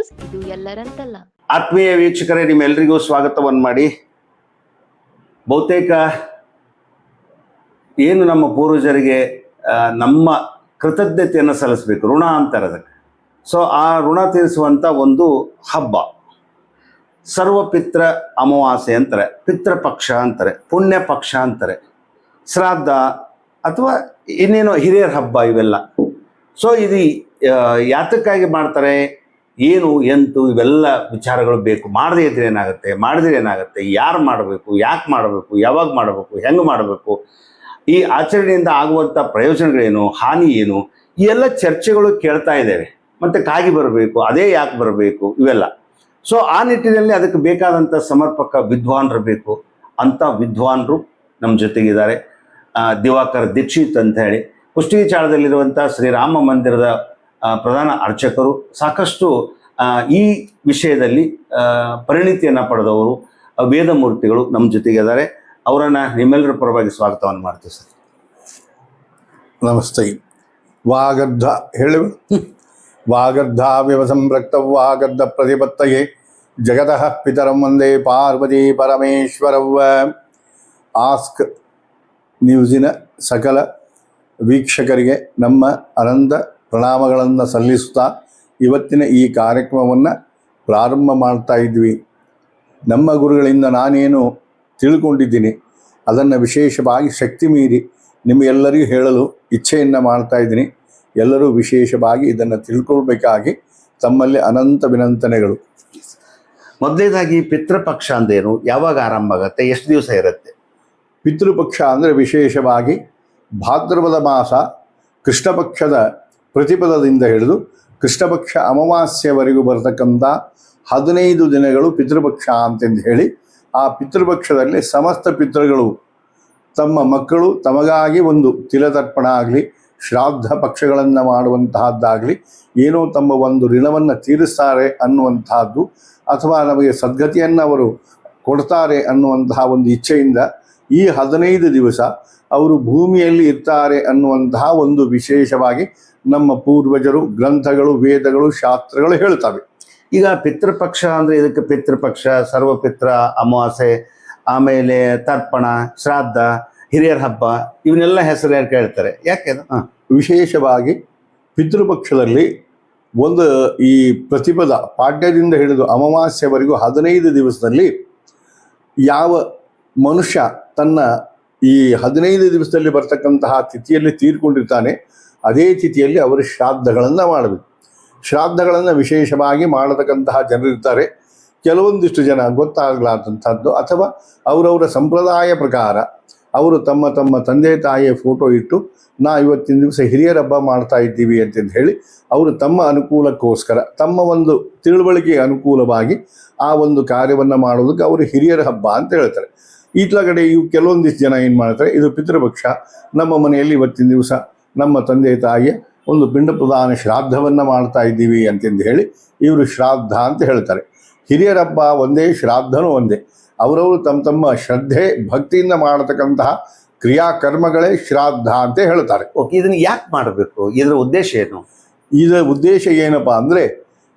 News, ಇದು ಎಲ್ಲರಂತಲ್ಲ. ಆತ್ಮೀಯ ವೀಕ್ಷಕರೇ ನಿಮ್ಮೆಲ್ಲರಿಗೂ ಸ್ವಾಗತವನ್ನು ಮಾಡಿ. ಬಹುತೇಕ ಏನು ನಮ್ಮ ಪೂರ್ವಜರಿಗೆ ನಮ್ಮ ಕೃತಜ್ಞತೆಯನ್ನು ಸಲ್ಲಿಸಬೇಕು, ಋಣ ಅಂತಾರೆ ಅದಕ್ಕೆ ಸೊ ಆ ಋಣ ತೀರಿಸುವಂಥ ಒಂದು ಹಬ್ಬ. ಸರ್ವಪಿತ್ರ ಅಮಾವಾಸ್ಯೆ ಅಂತಾರೆ ಪಿತೃಪಕ್ಷ ಅಂತಾರೆ, ಪುಣ್ಯ ಪಕ್ಷ ಅಂತಾರೆ, ಶ್ರಾದ್ದ ಅಥವಾ ಇನ್ನೇನೋ ಹಿರಿಯರ ಹಬ್ಬ ಇವೆಲ್ಲ. ಸೊ ಇದು ಯಾತಕ್ಕಾಗಿ ಮಾಡ್ತಾರೆ? ಏನು, ಎಂತು, ಇವೆಲ್ಲ ವಿಚಾರಗಳು ಬೇಕು. ಮಾಡದೇ ಇದ್ರೆ ಏನಾಗುತ್ತೆ? ಮಾಡಿದ್ರೆ ಏನಾಗುತ್ತೆ? ಯಾರು ಮಾಡಬೇಕು? ಯಾಕೆ ಮಾಡಬೇಕು? ಯಾವಾಗ ಮಾಡಬೇಕು? ಹೆಂಗೆ ಮಾಡಬೇಕು? ಈ ಆಚರಣೆಯಿಂದ ಆಗುವಂಥ ಪ್ರಯೋಜನಗಳೇನು? ಹಾನಿ ಏನು? ಈ ಎಲ್ಲ ಚರ್ಚೆಗಳು ಕೇಳ್ತಾ ಇದ್ದೇವೆ. ಮತ್ತು ಕಾಗಿ ಬರಬೇಕು, ಅದೇ ಯಾಕೆ ಬರಬೇಕು? ಇವೆಲ್ಲ. ಸೊ ಆ ನಿಟ್ಟಿನಲ್ಲಿ ಅದಕ್ಕೆ ಬೇಕಾದಂಥ ಸಮರ್ಪಕ ವಿದ್ವಾನ್ರು ಬೇಕು. ಅಂಥ ವಿದ್ವಾನ್ರು ನಮ್ಮ ಜೊತೆಗಿದ್ದಾರೆ. ದಿವಾಕರ್ ದೀಕ್ಷಿತ್ ಅಂತ ಹೇಳಿ. ಕುಷ್ಟಗಿ ಚಾಳದಲ್ಲಿರುವಂಥ ಶ್ರೀರಾಮ ಮಂದಿರದ ಪ್ರಧಾನ ಅರ್ಚಕರು ಸಾಕಷ್ಟು ಈ ವಿಷಯದಲ್ಲಿ ಪರಿಣಿತಿಯನ್ನು ಪಡೆದವರು ವೇದಮೂರ್ತಿಗಳು ನಮ್ಮ ಜೊತೆಗಿದ್ದಾರೆ. ಅವರನ್ನು ನಿಮ್ಮೆಲ್ಲರ ಪರವಾಗಿ ಸ್ವಾಗತವನ್ನು ಮಾಡ್ತೀವಿ ಸರ್. ನಮಸ್ತೆ. ವಾಗರ್ಧ, ಹೇಳು. ವಾಗರ್ಧಾವಿವ ಸಂರಕ್ತ ವಾಗರ್ಧ ಪ್ರತಿಪತ್ತಯೇ. ಜಗತಃ ಪಿತರಂ ವಂದೇ ಪಾರ್ವತಿ ಪರಮೇಶ್ವರವ್ವ. ಆಸ್ಕ್ ನ್ಯೂಸಿನ ಸಕಲ ವೀಕ್ಷಕರಿಗೆ ನಮ್ಮ ಅನಂತ ಪ್ರಣಾಮಗಳನ್ನು ಸಲ್ಲಿಸುತ್ತಾ ಇವತ್ತಿನ ಈ ಕಾರ್ಯಕ್ರಮವನ್ನು ಪ್ರಾರಂಭ ಮಾಡ್ತಾ ಇದ್ವಿ. ನಮ್ಮ ಗುರುಗಳಿಂದ ನಾನೇನು ತಿಳ್ಕೊಂಡಿದ್ದೀನಿ ಅದನ್ನು ವಿಶೇಷವಾಗಿ ಶಕ್ತಿ ಮೀರಿ ನಿಮಗೆಲ್ಲರಿಗೂ ಹೇಳಲು ಇಚ್ಛೆಯನ್ನು ಮಾಡ್ತಾ ಇದ್ದೀನಿ. ಎಲ್ಲರೂ ವಿಶೇಷವಾಗಿ ಇದನ್ನು ತಿಳ್ಕೊಳ್ಬೇಕಾಗಿ ತಮ್ಮಲ್ಲಿ ಅನಂತ ವಿನಂತನೆಗಳು ಮೊದಲನೇದಾಗಿ ಪಿತೃಪಕ್ಷ ಅಂದೇನು? ಯಾವಾಗ ಆರಂಭ ಆಗುತ್ತೆ? ಎಷ್ಟು ದಿವಸ ಇರುತ್ತೆ? ಪಿತೃಪಕ್ಷ ಅಂದರೆ ವಿಶೇಷವಾಗಿ ಭಾದ್ರಪದ ಮಾಸ ಕೃಷ್ಣಪಕ್ಷದ ಪ್ರತಿಪದದಿಂದ ಹಿಡಿದು ಕೃಷ್ಣಪಕ್ಷ ಅಮಾವಾಸ್ಯವರೆಗೂ ಬರತಕ್ಕಂಥ ಹದಿನೈದು ದಿನಗಳು ಪಿತೃಪಕ್ಷ ಅಂತಂದು ಹೇಳಿ ಆ ಪಿತೃಪಕ್ಷದಲ್ಲಿ ಸಮಸ್ತ ಪಿತೃಗಳು ತಮ್ಮ ಮಕ್ಕಳು ತಮಗಾಗಿ ಒಂದು ತಿಲತರ್ಪಣ ಆಗಲಿ, ಶ್ರಾದ್ದ ಪಕ್ಷಗಳನ್ನು ಮಾಡುವಂತಹದ್ದಾಗಲಿ, ಏನೋ ತಮ್ಮ ಒಂದು ಋಣವನ್ನು ತೀರಿಸ್ತಾರೆ ಅನ್ನುವಂತಹದ್ದು ಅಥವಾ ನಮಗೆ ಸದ್ಗತಿಯನ್ನು ಅವರು ಕೊಡ್ತಾರೆ ಅನ್ನುವಂತಹ ಒಂದು ಇಚ್ಛೆಯಿಂದ ಈ ಹದಿನೈದು ದಿವಸ ಅವರು ಭೂಮಿಯಲ್ಲಿ ಇರ್ತಾರೆ ಅನ್ನುವಂತಹ ಒಂದು ವಿಶೇಷವಾಗಿ ನಮ್ಮ ಪೂರ್ವಜರು, ಗ್ರಂಥಗಳು, ವೇದಗಳು, ಶಾಸ್ತ್ರಗಳು ಹೇಳ್ತವೆ. ಈಗ ಪಿತೃಪಕ್ಷ ಅಂದರೆ ಇದಕ್ಕೆ ಪಿತೃಪಕ್ಷ, ಸರ್ವಪಿತ್ರ ಅಮಾವಾಸ್ಯೆ ಆಮೇಲೆ ತರ್ಪಣ, ಶ್ರಾದ್ದ, ಹಿರಿಯರ ಹಬ್ಬ, ಇವನ್ನೆಲ್ಲ ಹೆಸರು ಯಾರು ಕೇಳ್ತಾರೆ? ಯಾಕೆ ಹಾಂ, ವಿಶೇಷವಾಗಿ ಪಿತೃಪಕ್ಷದಲ್ಲಿ ಒಂದು ಈ ಪ್ರತಿಪದ, ಪಾಡ್ಯದಿಂದ ಹಿಡಿದು ಅಮಾವಾಸ್ಯವರೆಗೂ ಹದಿನೈದು ದಿವಸದಲ್ಲಿ ಯಾವ ಮನುಷ್ಯ ತನ್ನ ಈ ಹದಿನೈದು ದಿವಸದಲ್ಲಿ ಬರ್ತಕ್ಕಂತಹ ತಿಥಿಯಲ್ಲಿ ತೀರ್ಕೊಂಡಿರ್ತಾನೆ ಅದೇ ತಿಥಿಯಲ್ಲಿ ಅವರು ಶ್ರಾದ್ದಗಳನ್ನು ಮಾಡಬೇಕು. ಶ್ರಾದ್ದಗಳನ್ನು ವಿಶೇಷವಾಗಿ ಮಾಡತಕ್ಕಂತಹ ಜನರಿರ್ತಾರೆ ಕೆಲವೊಂದಿಷ್ಟು ಜನ ಗೊತ್ತಾಗಲಾದಂಥದ್ದು ಅಥವಾ ಅವರವರ ಸಂಪ್ರದಾಯ ಪ್ರಕಾರ ಅವರು ತಮ್ಮ ತಮ್ಮ ತಂದೆ ತಾಯಿಯ ಫೋಟೋ ಇಟ್ಟು, ನಾ ಇವತ್ತಿನ ದಿವಸ ಹಿರಿಯರ ಹಬ್ಬ ಮಾಡ್ತಾ ಇದ್ದೀವಿ ಅಂತಂದು ಹೇಳಿ ಅವರು ತಮ್ಮ ಅನುಕೂಲಕ್ಕೋಸ್ಕರ, ತಮ್ಮ ಒಂದು ತಿಳುವಳಿಕೆ ಅನುಕೂಲವಾಗಿ ಆ ಒಂದು ಕಾರ್ಯವನ್ನು ಮಾಡೋದಕ್ಕೆ ಅವರು ಹಿರಿಯರ ಹಬ್ಬ ಅಂತ ಹೇಳ್ತಾರೆ. ಈತ್ಲಗಡೆ ಇವು ಕೆಲವೊಂದಿಷ್ಟು ಜನ ಏನು ಮಾಡ್ತಾರೆ, ಇದು ಪಿತೃಪಕ್ಷ, ನಮ್ಮ ಮನೆಯಲ್ಲಿ ಇವತ್ತಿನ ದಿವಸ ನಮ್ಮ ತಂದೆ ತಾಯಿಯ ಒಂದು ಪಿಂಡ ಪ್ರಧಾನ ಶ್ರಾದ್ದವನ್ನು ಮಾಡ್ತಾ ಇದ್ದೀವಿ ಅಂತಂದು ಹೇಳಿ ಇವರು ಶ್ರಾದ್ದ ಅಂತ ಹೇಳ್ತಾರೆ. ಹಿರಿಯರಬ್ಬ ಒಂದೇ ಶ್ರಾದ್ದನೂ ಒಂದೇ. ಅವರವರು ತಮ್ಮ ತಮ್ಮ ಶ್ರದ್ಧೆ ಭಕ್ತಿಯಿಂದ ಮಾಡತಕ್ಕಂತಹ ಕ್ರಿಯಾಕರ್ಮಗಳೇ ಶ್ರಾದ್ದ ಅಂತ ಹೇಳ್ತಾರೆ. ಓಕೆ ಇದನ್ನ ಯಾಕೆ ಮಾಡಬೇಕು? ಇದರ ಉದ್ದೇಶ ಏನು? ಇದರ ಉದ್ದೇಶ ಏನಪ್ಪ ಅಂದರೆ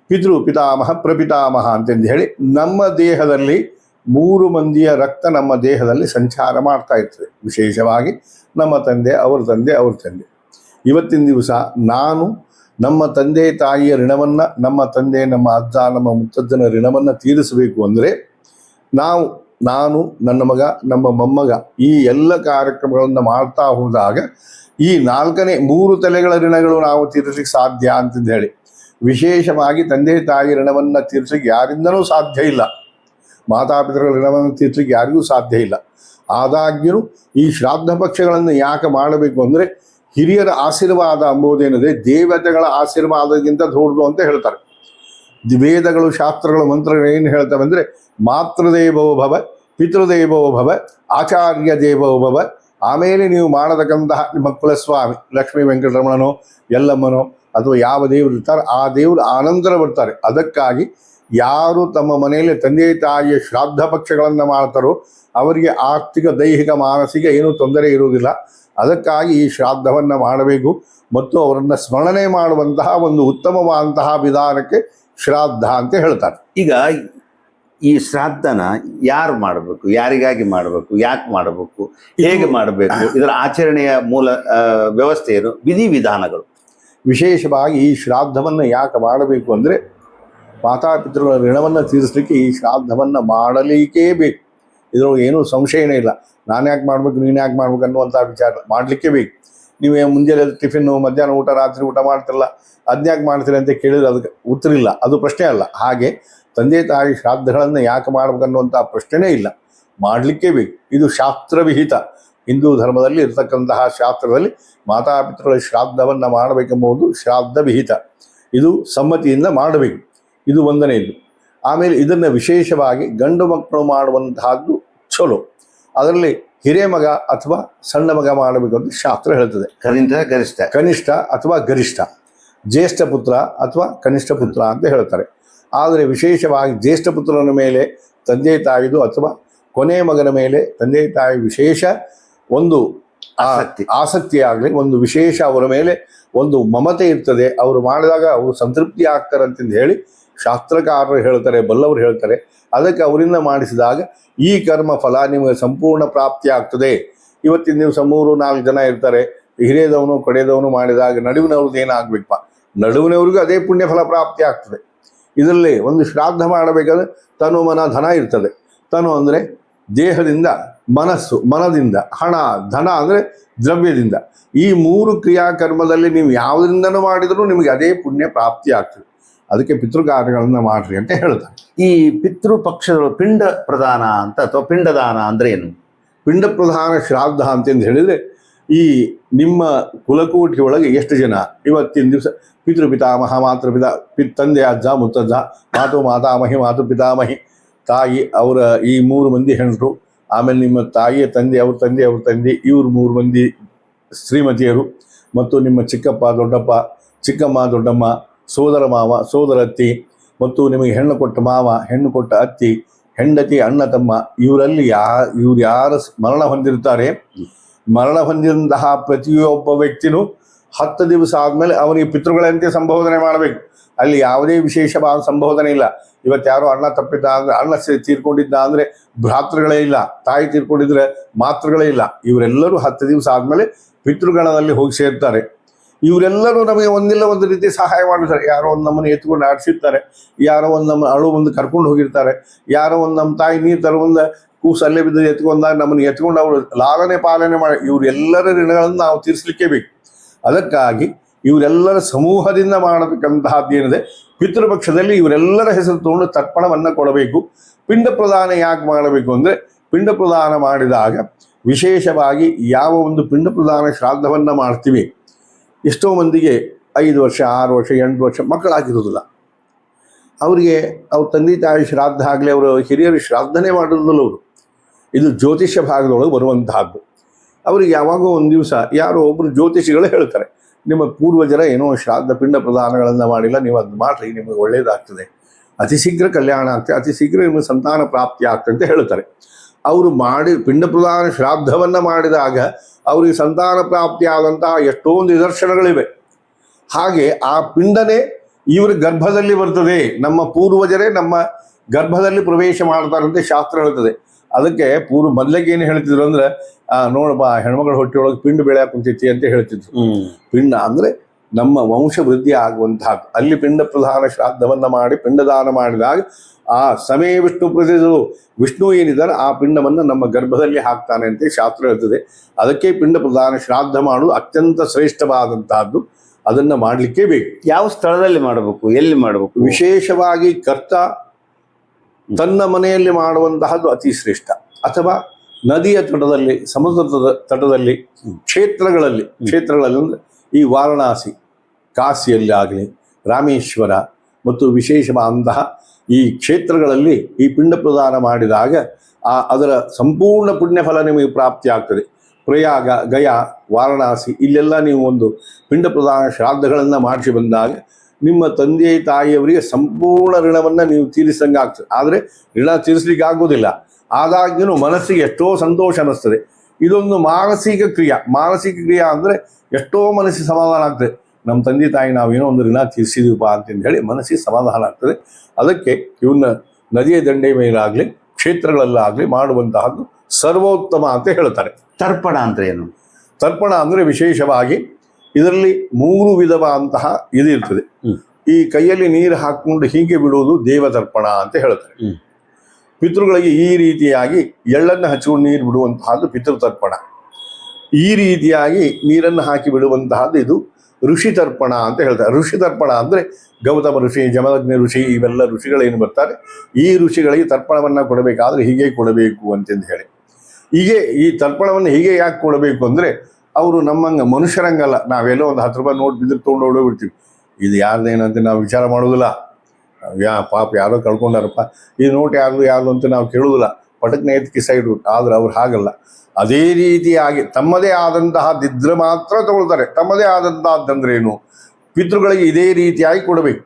ಪಿತೃ ಪಿತಾಮಹ ಪ್ರಪಿತಾಮಹ ಅಂತಂದು ಹೇಳಿ ನಮ್ಮ ದೇಹದಲ್ಲಿ ಮೂರು ಮಂದಿಯ ರಕ್ತ ನಮ್ಮ ದೇಹದಲ್ಲಿ ಸಂಚಾರ ಮಾಡ್ತಾ ಇರ್ತದೆ. ವಿಶೇಷವಾಗಿ ನಮ್ಮ ತಂದೆ ಅವ್ರ ತಂದೆ ಅವ್ರ ತಂದೆ. ಇವತ್ತಿನ ದಿವಸ ನಾನು ನಮ್ಮ ತಂದೆ ತಾಯಿಯ ಋಣವನ್ನು, ನಮ್ಮ ತಂದೆ, ನಮ್ಮ ಅಜ್ಜ, ನಮ್ಮ ಮುತ್ತಜ್ಜನ ಋಣವನ್ನು ತೀರಿಸಬೇಕು ಅಂದರೆ ನಾವು, ನಾನು, ನನ್ನ ಮಗ, ನಮ್ಮ ಮೊಮ್ಮಗ ಈ ಎಲ್ಲ ಕಾರ್ಯಕ್ರಮಗಳನ್ನು ಮಾಡ್ತಾ ಹೋದಾಗ ಈ ನಾಲ್ಕನೇ, ಮೂರು ತಲೆಗಳ ಋಣಗಳು ನಾವು ತೀರಿಸಲಿಕ್ಕೆ ಸಾಧ್ಯ ಅಂತಂದು ಹೇಳಿ. ವಿಶೇಷವಾಗಿ ತಂದೆ ತಾಯಿ ಋಣವನ್ನು ತೀರಿಸಲಿಕ್ಕೆ ಯಾರಿಂದನೂ ಸಾಧ್ಯ ಇಲ್ಲ. ಮಾತಾಪಿತೃಗಳ ಋಣವನ್ನು ತೀರಿಸಲಿಕ್ಕೆ ಯಾರಿಗೂ ಸಾಧ್ಯ ಇಲ್ಲ. ಆದಾಗ್ಯೂ ಈ ಶ್ರಾದ್ದ ಪಕ್ಷಗಳನ್ನು ಯಾಕೆ ಮಾಡಬೇಕು ಅಂದರೆ ಹಿರಿಯರ ಆಶೀರ್ವಾದ ಅಂಬುದೇನಿದೆ ದೇವತೆಗಳ ಆಶೀರ್ವಾದಕ್ಕಿಂತ ದೊಡ್ಡದು ಅಂತ ಹೇಳ್ತಾರೆ. ವೇದಗಳು, ಶಾಸ್ತ್ರಗಳು, ಮಂತ್ರಗಳು ಏನು ಹೇಳ್ತವೆ ಅಂದರೆ ಮಾತೃದೇವೋ ಭವ, ಪಿತೃದೇವೋ ಭವ ಆಚಾರ್ಯ ದೇವೋ ಭವ. ಆಮೇಲೆ ನೀವು ಮಾಡತಕ್ಕಂತಹ ನಿಮ್ಮ ಕುಲಸ್ವಾಮಿ, ಲಕ್ಷ್ಮೀ ವೆಂಕಟರಮಣನೋ ಎಲ್ಲಮ್ಮನೋ ಅಥವಾ ಯಾವ ದೇವರು ಇರ್ತಾರೆ ಆ ದೇವರು ಆನಂತರ ಬರ್ತಾರೆ. ಅದಕ್ಕಾಗಿ ಯಾರು ತಮ್ಮ ಮನೆಯಲ್ಲಿ ತಂದೆ ತಾಯಿಯ ಶ್ರಾದ್ದ ಪಕ್ಷಗಳನ್ನು ಮಾಡ್ತಾರೋ, ಅವರಿಗೆ ಆರ್ಥಿಕ, ದೈಹಿಕ, ಮಾನಸಿಕ ಏನೂ ತೊಂದರೆ ಇರುವುದಿಲ್ಲ. ಅದಕ್ಕಾಗಿ ಈ ಶ್ರಾದ್ದವನ್ನು ಮಾಡಬೇಕು ಮತ್ತು ಅವರನ್ನು ಸ್ಮರಣೆ ಮಾಡುವಂತಹ ಒಂದು ಉತ್ತಮವಾದಂತಹ ವಿಧಾನಕ್ಕೆ ಶ್ರಾದ್ದ ಅಂತ ಹೇಳ್ತಾರೆ. ಈಗ ಈ ಶ್ರಾದ್ದನ ಯಾರು ಮಾಡಬೇಕು? ಯಾರಿಗಾಗಿ ಮಾಡಬೇಕು? ಯಾಕೆ ಮಾಡಬೇಕು? ಹೇಗೆ ಮಾಡಬೇಕು? ಇದರ ಆಚರಣೆಯ ಮೂಲ ವ್ಯವಸ್ಥೆ ಏನು? ವಿಧಿವಿಧಾನಗಳು ವಿಶೇಷವಾಗಿ ಈ ಶ್ರಾದ್ದವನ್ನು ಯಾಕೆ ಮಾಡಬೇಕು ಅಂದರೆ ಮಾತಾಪಿತೃಗಳ ಋಣವನ್ನು ತೀರಿಸಲಿಕ್ಕೆ ಈ ಶ್ರಾದ್ದವನ್ನು ಮಾಡಲಿಕ್ಕೇ ಬೇಕು. ಇದರೊಳಗೆ ಏನೂ ಸಂಶಯನೇ ಇಲ್ಲ. ನಾನು ಯಾಕೆ ಮಾಡಬೇಕು, ನೀನು ಯಾಕೆ ಮಾಡ್ಬೇಕು ಅನ್ನುವಂಥ ವಿಚಾರ ಮಾಡಲಿಕ್ಕೆ ಬೇಕು. ನೀವು ಮುಂಜಾನೆ ಟಿಫಿನ್ನು ಮಧ್ಯಾಹ್ನ ಊಟ, ರಾತ್ರಿ ಊಟ ಮಾಡ್ತಿರಲ್ಲ ಅದನ್ಯಾಕೆ ಮಾಡ್ತೀರಿ ಅಂತ ಕೇಳಿದ್ರೆ ಅದಕ್ಕೆ ಉತ್ತರ ಇಲ್ಲ. ಅದು ಪ್ರಶ್ನೆ ಅಲ್ಲ. ಹಾಗೆ ತಂದೆ ತಾಯಿ ಶ್ರಾದ್ದಗಳನ್ನು ಯಾಕೆ ಮಾಡ್ಬೇಕನ್ನುವಂಥ ಪ್ರಶ್ನೆನೇ ಇಲ್ಲ. ಮಾಡಲಿಕ್ಕೆ ಬೇಕು. ಇದು ಶಾಸ್ತ್ರವಿಹಿತ ಹಿಂದೂ ಧರ್ಮದಲ್ಲಿ ಇರತಕ್ಕಂತಹ ಶಾಸ್ತ್ರದಲ್ಲಿ ಮಾತಾಪಿತೃಗಳ ಶ್ರಾದ್ದವನ್ನು ಮಾಡಬೇಕೆಂಬುದು ಶ್ರಾದ್ದ ವಿಹಿತ. ಇದು ಸಮ್ಮತಿಯಿಂದ ಮಾಡಬೇಕು. ಇದು ಒಂದನೇದು ಆಮೇಲೆ ಇದನ್ನು ವಿಶೇಷವಾಗಿ ಗಂಡು ಮಕ್ಕಳು ಮಾಡುವಂತಹದ್ದು ಚಲೋ. ಅದರಲ್ಲಿ ಹಿರಿಯ ಮಗ ಅಥವಾ ಸಣ್ಣ ಮಗ ಮಾಡಬೇಕು ಅಂತ ಶಾಸ್ತ್ರ ಹೇಳ್ತದೆ. ಕನಿಷ್ಠ ಗರಿಷ್ಠ. ಕನಿಷ್ಠ ಅಥವಾ ಗರಿಷ್ಠ. ಜ್ಯೇಷ್ಠ ಪುತ್ರ ಅಥವಾ ಕನಿಷ್ಠ ಪುತ್ರ ಅಂತ ಹೇಳ್ತಾರೆ. ಆದರೆ ವಿಶೇಷವಾಗಿ ಜ್ಯೇಷ್ಠ ಪುತ್ರನ ಮೇಲೆ ತಂದೆ ತಾಯಿದು ಅಥವಾ ಕೊನೆಯ ಮಗನ ಮೇಲೆ ತಂದೆ ತಾಯಿ ವಿಶೇಷ ಒಂದು ಆಸಕ್ತಿ. ಆಸಕ್ತಿ. ಆಗಲಿ ಒಂದು ವಿಶೇಷ ಅವರ ಮೇಲೆ ಒಂದು ಮಮತೆ ಇರ್ತದೆ. ಅವರು ಮಾಡಿದಾಗ ಅವರು ಸಂತೃಪ್ತಿ ಆಗ್ತಾರೆ ಅಂತಂದು ಹೇಳಿ ಶಾಸ್ತ್ರಕಾರರು ಹೇಳ್ತಾರೆ, ಬಲ್ಲವರು ಹೇಳ್ತಾರೆ, ಅದಕ್ಕೆ ಅವರಿಂದ ಮಾಡಿಸಿದಾಗ ಈ ಕರ್ಮ ಫಲ ನಿಮಗೆ ಸಂಪೂರ್ಣ ಪ್ರಾಪ್ತಿ ಆಗ್ತದೆ. ಇವತ್ತಿನ ದಿವಸ ಮೂರು, ನಾಲ್ಕು ಜನ ಇರ್ತಾರೆ, ಹಿರಿಯದವನು ಕಡೆಯದವನು ಮಾಡಿದಾಗ ನಡುವಿನವ್ರದ್ದು ಏನಾಗಬೇಕಪ್ಪ? ನಡುವಿನವ್ರಿಗೂ ಅದೇ ಪುಣ್ಯ ಫಲ ಪ್ರಾಪ್ತಿ ಆಗ್ತದೆ. ಇದರಲ್ಲಿ ಒಂದು ಶ್ರಾದ್ದ ಮಾಡಬೇಕಾದ್ರೆ ತನು ಮನ ಧನ ಇರ್ತದೆ. ತನು ಅಂದರೆ ದೇಹದಿಂದ ಮನಸ್ಸು, ಮನದಿಂದ ಹಣ, ಧನ ಅಂದರೆ ದ್ರವ್ಯದಿಂದ. ಈ ಮೂರು ಕ್ರಿಯಾಕರ್ಮದಲ್ಲಿ ನೀವು ಯಾವುದರಿಂದನೂ ಮಾಡಿದರೂ ನಿಮಗೆ ಅದೇ ಪುಣ್ಯ ಪ್ರಾಪ್ತಿ ಆಗ್ತದೆ. ಅದಕ್ಕೆ ಪಿತೃಕಾರ್ಯಗಳನ್ನು ಮಾಡ್ರಿ ಅಂತ ಹೇಳ್ತಾರೆ. ಈ ಪಿತೃ ಪಕ್ಷಗಳು ಪಿಂಡ ಪ್ರಧಾನ ಅಂತ ಅಥವಾ ಪಿಂಡದಾನ ಅಂದರೆ ಏನು? ಪಿಂಡ ಪ್ರಧಾನ ಶ್ರಾದ್ದ ಅಂತಂದು ಹೇಳಿದರೆ ಈ ನಿಮ್ಮ ಕುಲಕೋಟಿ ಒಳಗೆ ಎಷ್ಟು ಜನ? ಇವತ್ತಿನ ದಿವಸ ಪಿತೃ ಪಿತಾಮಹ ಮಾತೃ ಪಿತಾ ಪಿ ತಂದೆ ಅಜ್ಜ ಮುತ್ತಜ್ಜ ಮಾತು ಮಾತಾಮಹಿ ಮಾತು ಪಿತಾಮಹಿ ತಾಯಿ ಅವರ ಈ ಮೂರು ಮಂದಿ ಹೆಣ್ಣರು ಆಮೇಲೆ ನಿಮ್ಮ ತಾಯಿಯ ತಂದೆ ಅವ್ರ ತಂದೆ ಅವ್ರ ತಂದೆ ಇವ್ರ ಮೂರು ಮಂದಿ ಶ್ರೀಮತಿಯರು ಮತ್ತು ನಿಮ್ಮ ಚಿಕ್ಕಪ್ಪ ದೊಡ್ಡಪ್ಪ ಚಿಕ್ಕಮ್ಮ ದೊಡ್ಡಮ್ಮ ಸೋದರ ಮಾವ, ಸೋದರ ಅತ್ತಿ ಮತ್ತು ನಿಮಗೆ ಹೆಣ್ಣು ಕೊಟ್ಟ ಮಾವ, ಹೆಣ್ಣು ಕೊಟ್ಟ ಅತ್ತಿ, ಹೆಂಡತಿ, ಅಣ್ಣ, ತಮ್ಮ, ಇವರಲ್ಲಿ ಯಾ, ಇವ್ರು ಯಾರು ಮರಣ ಹೊಂದಿರ್ತಾರೆ ಮರಣ ಹೊಂದಿದಂತಹ ಪ್ರತಿಯೊಬ್ಬ ವ್ಯಕ್ತಿನೂ ಹತ್ತು ದಿವಸ ಆದಮೇಲೆ ಅವನಿಗೆ ಪಿತೃಗಳಂತೆ ಸಂಬೋಧನೆ ಮಾಡಬೇಕು. ಅಲ್ಲಿ ಯಾವುದೇ ವಿಶೇಷವಾದ ಸಂಬೋಧನೆ ಇಲ್ಲ. ಇವತ್ತು ಯಾರೋ ಅಣ್ಣ ತಪ್ಪಿದ್ದ ಅಂದ್ರೆ, ಅಣ್ಣ ಸೇ- ತೀರ್ಕೊಂಡಿದ್ದ ಅಂದರೆ ಭ್ರಾತೃಗಳೇ ಇಲ್ಲ. ತಾಯಿ ತೀರ್ಕೊಂಡಿದ್ರೆ ಮಾತೃಗಳೇ ಇಲ್ಲ. ಇವರೆಲ್ಲರೂ ಹತ್ತು ದಿವಸ ಆದಮೇಲೆ ಪಿತೃಗಣದಲ್ಲಿ ಹೋಗಿ ಸೇರ್ತಾರೆ. ಇವರೆಲ್ಲರೂ ನಮಗೆ ಒಂದಿಲ್ಲ ಒಂದು ರೀತಿ ಸಹಾಯ ಮಾಡಿರ್ತಾರೆ ಯಾರೋ ಒಂದು ನಮ್ಮನ್ನು ಎತ್ಕೊಂಡು ಆಡಿಸಿರ್ತಾರೆ. ಯಾರೋ ಒಂದು ನಮ್ಮ ಅಳು ಒಂದು ಕರ್ಕೊಂಡು ಹೋಗಿರ್ತಾರೆ. ಯಾರೋ ಒಂದು ನಮ್ಮ ತಾಯಿ ನೀರು ಒಂದು ಕೂಸು ಅಲ್ಲೇ ಬಿದ್ದು ಎತ್ಕೊಂಡಾಗ ನಮ್ಮನ್ನು ಎತ್ಕೊಂಡು ಅವರು ಲಾಲನೆ ಪಾಲನೆ ಮಾಡಿ ಇವರೆಲ್ಲರ ಋಣಗಳನ್ನು ನಾವು ತೀರಿಸಲಿಕ್ಕೆ ಬೇಕು. ಅದಕ್ಕಾಗಿ ಇವರೆಲ್ಲರ ಸಮೂಹದಿಂದ ಮಾಡತಕ್ಕಂತಹದ್ದೇನಿದೆ ಪಿತೃಪಕ್ಷದಲ್ಲಿ ಇವರೆಲ್ಲರ ಹೆಸರು ತಗೊಂಡು ತರ್ಪಣವನ್ನು ಕೊಡಬೇಕು. ಪಿಂಡ ಪ್ರದಾನ ಯಾಕೆ ಮಾಡಬೇಕು ಅಂದರೆ, ಪಿಂಡ ಪ್ರದಾನ ಮಾಡಿದಾಗ ವಿಶೇಷವಾಗಿ ಯಾವ ಒಂದು ಪಿಂಡ ಪ್ರದಾನ ಶ್ರಾದ್ದವನ್ನು ಮಾಡ್ತೀವಿ ಎಷ್ಟೋ ಮಂದಿಗೆ ಐದು ವರ್ಷ, ಆರು ವರ್ಷ, ಎಂಟು ವರ್ಷ ಮಕ್ಕಳಾಗಿರೋದಿಲ್ಲ ಅವರಿಗೆ ಅವ್ರ ತಂದೆ ತಾಯಿ ಶ್ರಾದ್ದ ಆಗಲಿ ಅವರು ಹಿರಿಯರು ಶ್ರಾದ್ದನೆ ಮಾಡೋದಿಲ್ಲ ಅವರು. ಇದು ಜ್ಯೋತಿಷ್ಯ ಭಾಗದೊಳಗೆ ಬರುವಂತಹದ್ದು. ಅವರಿಗೆ ಯಾವಾಗೋ ಒಂದು ದಿವಸ ಯಾರೋ ಒಬ್ಬರು ಜ್ಯೋತಿಷಿಗಳು ಹೇಳ್ತಾರೆ, ನಿಮ್ಮ ಪೂರ್ವಜರ ಏನೋ ಶ್ರಾದ್ದ ಪಿಂಡ ಪ್ರದಾನಗಳನ್ನು ಮಾಡಿಲ್ಲ, ನೀವು ಅದು ಮಾಡ್ರಿ, ನಿಮಗೆ ಒಳ್ಳೆಯದಾಗ್ತದೆ ಅತಿ ಶೀಘ್ರ ಕಲ್ಯಾಣ ಆಗ್ತದೆ, ಅತಿ ಶೀಘ್ರ ನಿಮಗೆ ಸಂತಾನ ಪ್ರಾಪ್ತಿ ಆಗ್ತದೆ ಅಂತ ಹೇಳ್ತಾರೆ. ಅವರು ಮಾಡಿ ಪಿಂಡ ಪ್ರದಾನ ಶ್ರಾದ್ದವನ್ನು ಮಾಡಿದಾಗ ಅವರಿಗೆ ಸಂತಾನ ಪ್ರಾಪ್ತಿ ಆದಂತಹ ಎಷ್ಟೊಂದು ನಿದರ್ಶನಗಳಿವೆ. ಹಾಗೆ ಆ ಪಿಂಡನೆ ಇವರ ಗರ್ಭದಲ್ಲಿ ಬರ್ತದೆ. ನಮ್ಮ ಪೂರ್ವಜರೇ ನಮ್ಮ ಗರ್ಭದಲ್ಲಿ ಪ್ರವೇಶ ಮಾಡ್ತಾರಂತೆ ಶಾಸ್ತ್ರ ಹೇಳ್ತದೆ. ಅದಕ್ಕೆ ಪೂರ್ವ ಮೊದಲಿಗೆ ಏನು ಹೇಳ್ತಿದ್ರು ಅಂದ್ರೆ ಆ, ನೋಡಪ್ಪ ಹೆಣ್ಮಗಳ ಹೊಟ್ಟೆಯೊಳಗೆ ಪಿಂಡ ಬೆಳೆಯಕ್ಕೆ ಕುಂತೈತಿ ಅಂತ ಹೇಳ್ತಿದ್ರು. ಪಿಂಡ ಅಂದ್ರೆ ನಮ್ಮ ವಂಶ ವೃದ್ಧಿ ಆಗುವಂತಹದ್ದು ಅಲ್ಲಿ ಪಿಂಡ ಪ್ರಧಾನ ಶ್ರಾದ್ದವನ್ನ ಮಾಡಿ ಪಿಂಡದಾನ ಮಾಡಿದಾಗ ಆ ಸಮಯ ವಿಷ್ಣು ಪ್ರತಿದು ವಿಷ್ಣು ಏನಿದ್ದಾರೆ ಆ ಪಿಂಡವನ್ನು ನಮ್ಮ ಗರ್ಭದಲ್ಲಿ ಹಾಕ್ತಾನೆ ಅಂತ ಶಾಸ್ತ್ರ ಹೇಳ್ತದೆ. ಅದಕ್ಕೆ ಪಿಂಡ ಪ್ರಧಾನ ಶ್ರಾದ್ದ ಮಾಡುವುದು ಅತ್ಯಂತ ಶ್ರೇಷ್ಠವಾದಂತಹದ್ದು. ಅದನ್ನ ಮಾಡಲಿಕ್ಕೆ ಬೇಕು. ಯಾವ ಸ್ಥಳದಲ್ಲಿ ಮಾಡಬೇಕು? ಎಲ್ಲಿ ಮಾಡಬೇಕು? ವಿಶೇಷವಾಗಿ ಕರ್ತ ತನ್ನ ಮನೆಯಲ್ಲಿ ಮಾಡುವಂತಹದ್ದು ಅತಿ ಶ್ರೇಷ್ಠ. ಅಥವಾ ನದಿಯ ತಟದಲ್ಲಿ ಸಮುದ್ರದ ತಟದಲ್ಲಿ ಕ್ಷೇತ್ರಗಳಲ್ಲಿ ಕ್ಷೇತ್ರಗಳಲ್ಲಿ ಅಂದ್ರೆ ಈ ವಾರಣಾಸಿ. ಕಾಶಿಯಲ್ಲಿ ಆಗಲಿ ರಾಮೇಶ್ವರ ಮತ್ತು ವಿಶೇಷವಾದಂತಹ ಈ ಕ್ಷೇತ್ರಗಳಲ್ಲಿ ಈ ಪಿಂಡ ಪ್ರದಾನ ಮಾಡಿದಾಗ ಆ ಅದರ ಸಂಪೂರ್ಣ ಪುಣ್ಯಫಲ ನಿಮಗೆ ಪ್ರಾಪ್ತಿಯಾಗ್ತದೆ ಪ್ರಯಾಗ, ಗಯಾ, ವಾರಣಾಸಿ ಇಲ್ಲೆಲ್ಲ ನೀವು ಒಂದು ಪಿಂಡ ಪ್ರದಾನ ಶ್ರಾದ್ದಗಳನ್ನು ಮಾಡಿಸಿ ಬಂದಾಗ ನಿಮ್ಮ ತಂದೆ, ತಾಯಿಯವರಿಗೆ ಸಂಪೂರ್ಣ ಋಣವನ್ನು ನೀವು ತೀರಿಸಂಗೆ ಆಗ್ತದೆ. ಆದರೆ ಋಣ ತೀರಿಸಲಿಕ್ಕೆ ಆಗೋದಿಲ್ಲ. ಆದಾಗ್ಯೂ ಮನಸ್ಸಿಗೆ ಎಷ್ಟೋ ಸಂತೋಷ ಅನ್ನಿಸ್ತದೆ. ಇದೊಂದು ಮಾನಸಿಕ ಕ್ರಿಯೆ. ಮಾನಸಿಕ ಕ್ರಿಯೆ ಅಂದರೆ ಎಷ್ಟೋ ಮನಸ್ಸಿಗೆ ಸಮಾಧಾನ ಆಗ್ತದೆ. ನಮ್ಮ ತಂದೆ ತಾಯಿ ನಾವೇನೋ ಒಂದು ಋಣ ತೀರಿಸಿದೀವಪ್ಪ ಅಂತಂದು ಹೇಳಿ ಮನಸ್ಸಿಗೆ ಸಮಾಧಾನ ಆಗ್ತದೆ. ಅದಕ್ಕೆ ಇವನ್ನ ನದಿಯ ದಂಡೆ ಮೇಲಾಗಲಿ ಕ್ಷೇತ್ರಗಳಲ್ಲಾಗಲಿ ಮಾಡುವಂತಹದ್ದು ಸರ್ವೋತ್ತಮ ಅಂತ ಹೇಳ್ತಾರೆ. ತರ್ಪಣ ಅಂದರೆ ಏನು? ತರ್ಪಣ ಅಂದರೆ ವಿಶೇಷವಾಗಿ ಇದರಲ್ಲಿ ಮೂರು ವಿಧವಾದಂತಹ ಇದು ಇರ್ತದೆ. ಈ ಕೈಯಲ್ಲಿ ನೀರು ಹಾಕ್ಕೊಂಡು ಹೀಗೆ ಬಿಡುವುದು ದೇವತರ್ಪಣ ಅಂತ ಹೇಳ್ತಾರೆ. ಪಿತೃಗಳಿಗೆ ಈ ರೀತಿಯಾಗಿ ಎಳ್ಳನ್ನು ಹಚ್ಚಿಕೊಂಡು ನೀರು ಬಿಡುವಂತಹದ್ದು ಪಿತೃತರ್ಪಣ ಈ ರೀತಿಯಾಗಿ ನೀರನ್ನು ಹಾಕಿ ಬಿಡುವಂತಹದ್ದು ಇದು ಋಷಿ ತರ್ಪಣ ಅಂತ ಹೇಳ್ತಾರೆ. ಋಷಿ ತರ್ಪಣ ಅಂದರೆ ಗೌತಮ ಋಷಿ, ಜಮದಗ್ನಿ ಋಷಿ, ಇವೆಲ್ಲ ಋಷಿಗಳೇನು ಬರ್ತಾರೆ? ಈ ಋಷಿಗಳಿಗೆ ತರ್ಪಣವನ್ನು ಕೊಡಬೇಕಾದ್ರೆ ಹೀಗೆ ಕೊಡಬೇಕು ಅಂತಂದು ಹೇಳಿ. ಹೀಗೆ ಈ ತರ್ಪಣವನ್ನು ಹೀಗೆ ಯಾಕೆ ಕೊಡಬೇಕು ಅಂದರೆ ಅವರು ನಮ್ಮಂಗ ಮನುಷ್ಯರಂಗಲ್ಲ. ನಾವೆಲ್ಲೋ ಒಂದು ಹತ್ತು ರೂಪಾಯಿ ನೋಟ್ ಬಿದ್ದರೆ ತೊಗೊಂಡು ಓಡೋಗ್ಬಿಡ್ತೀವಿ ಇದು ಯಾರ್ದೇನಂತ ನಾವು ವಿಚಾರ ಮಾಡೋದಿಲ್ಲ. ಯಾ ಪಾಪ ಯಾರೋ ಕಳ್ಕೊಂಡಾರಪ್ಪ. ಈ ನೋಟ್ ಯಾರ್ದು ಯಾರ್ದು ಅಂತ ನಾವು ಕೇಳೋದಿಲ್ಲ. ಪಟಕ್ನೆ ಎತ್ತಿ ಸೈಡ್ ಆದ್ರೆ ಅವ್ರು ಹಾಗಲ್ಲ. ಅದೇ ರೀತಿಯಾಗಿ ತಮ್ಮದೇ ಆದಂತಹ ದಿದ್ರೆ ಮಾತ್ರ ತಗೊಳ್ತಾರೆ. ತಮ್ಮದೇ ಆದಂತಹದ್ದಂದ್ರೇನು ಪಿತೃಗಳಿಗೆ ಇದೇ ರೀತಿಯಾಗಿ ಕೊಡಬೇಕು.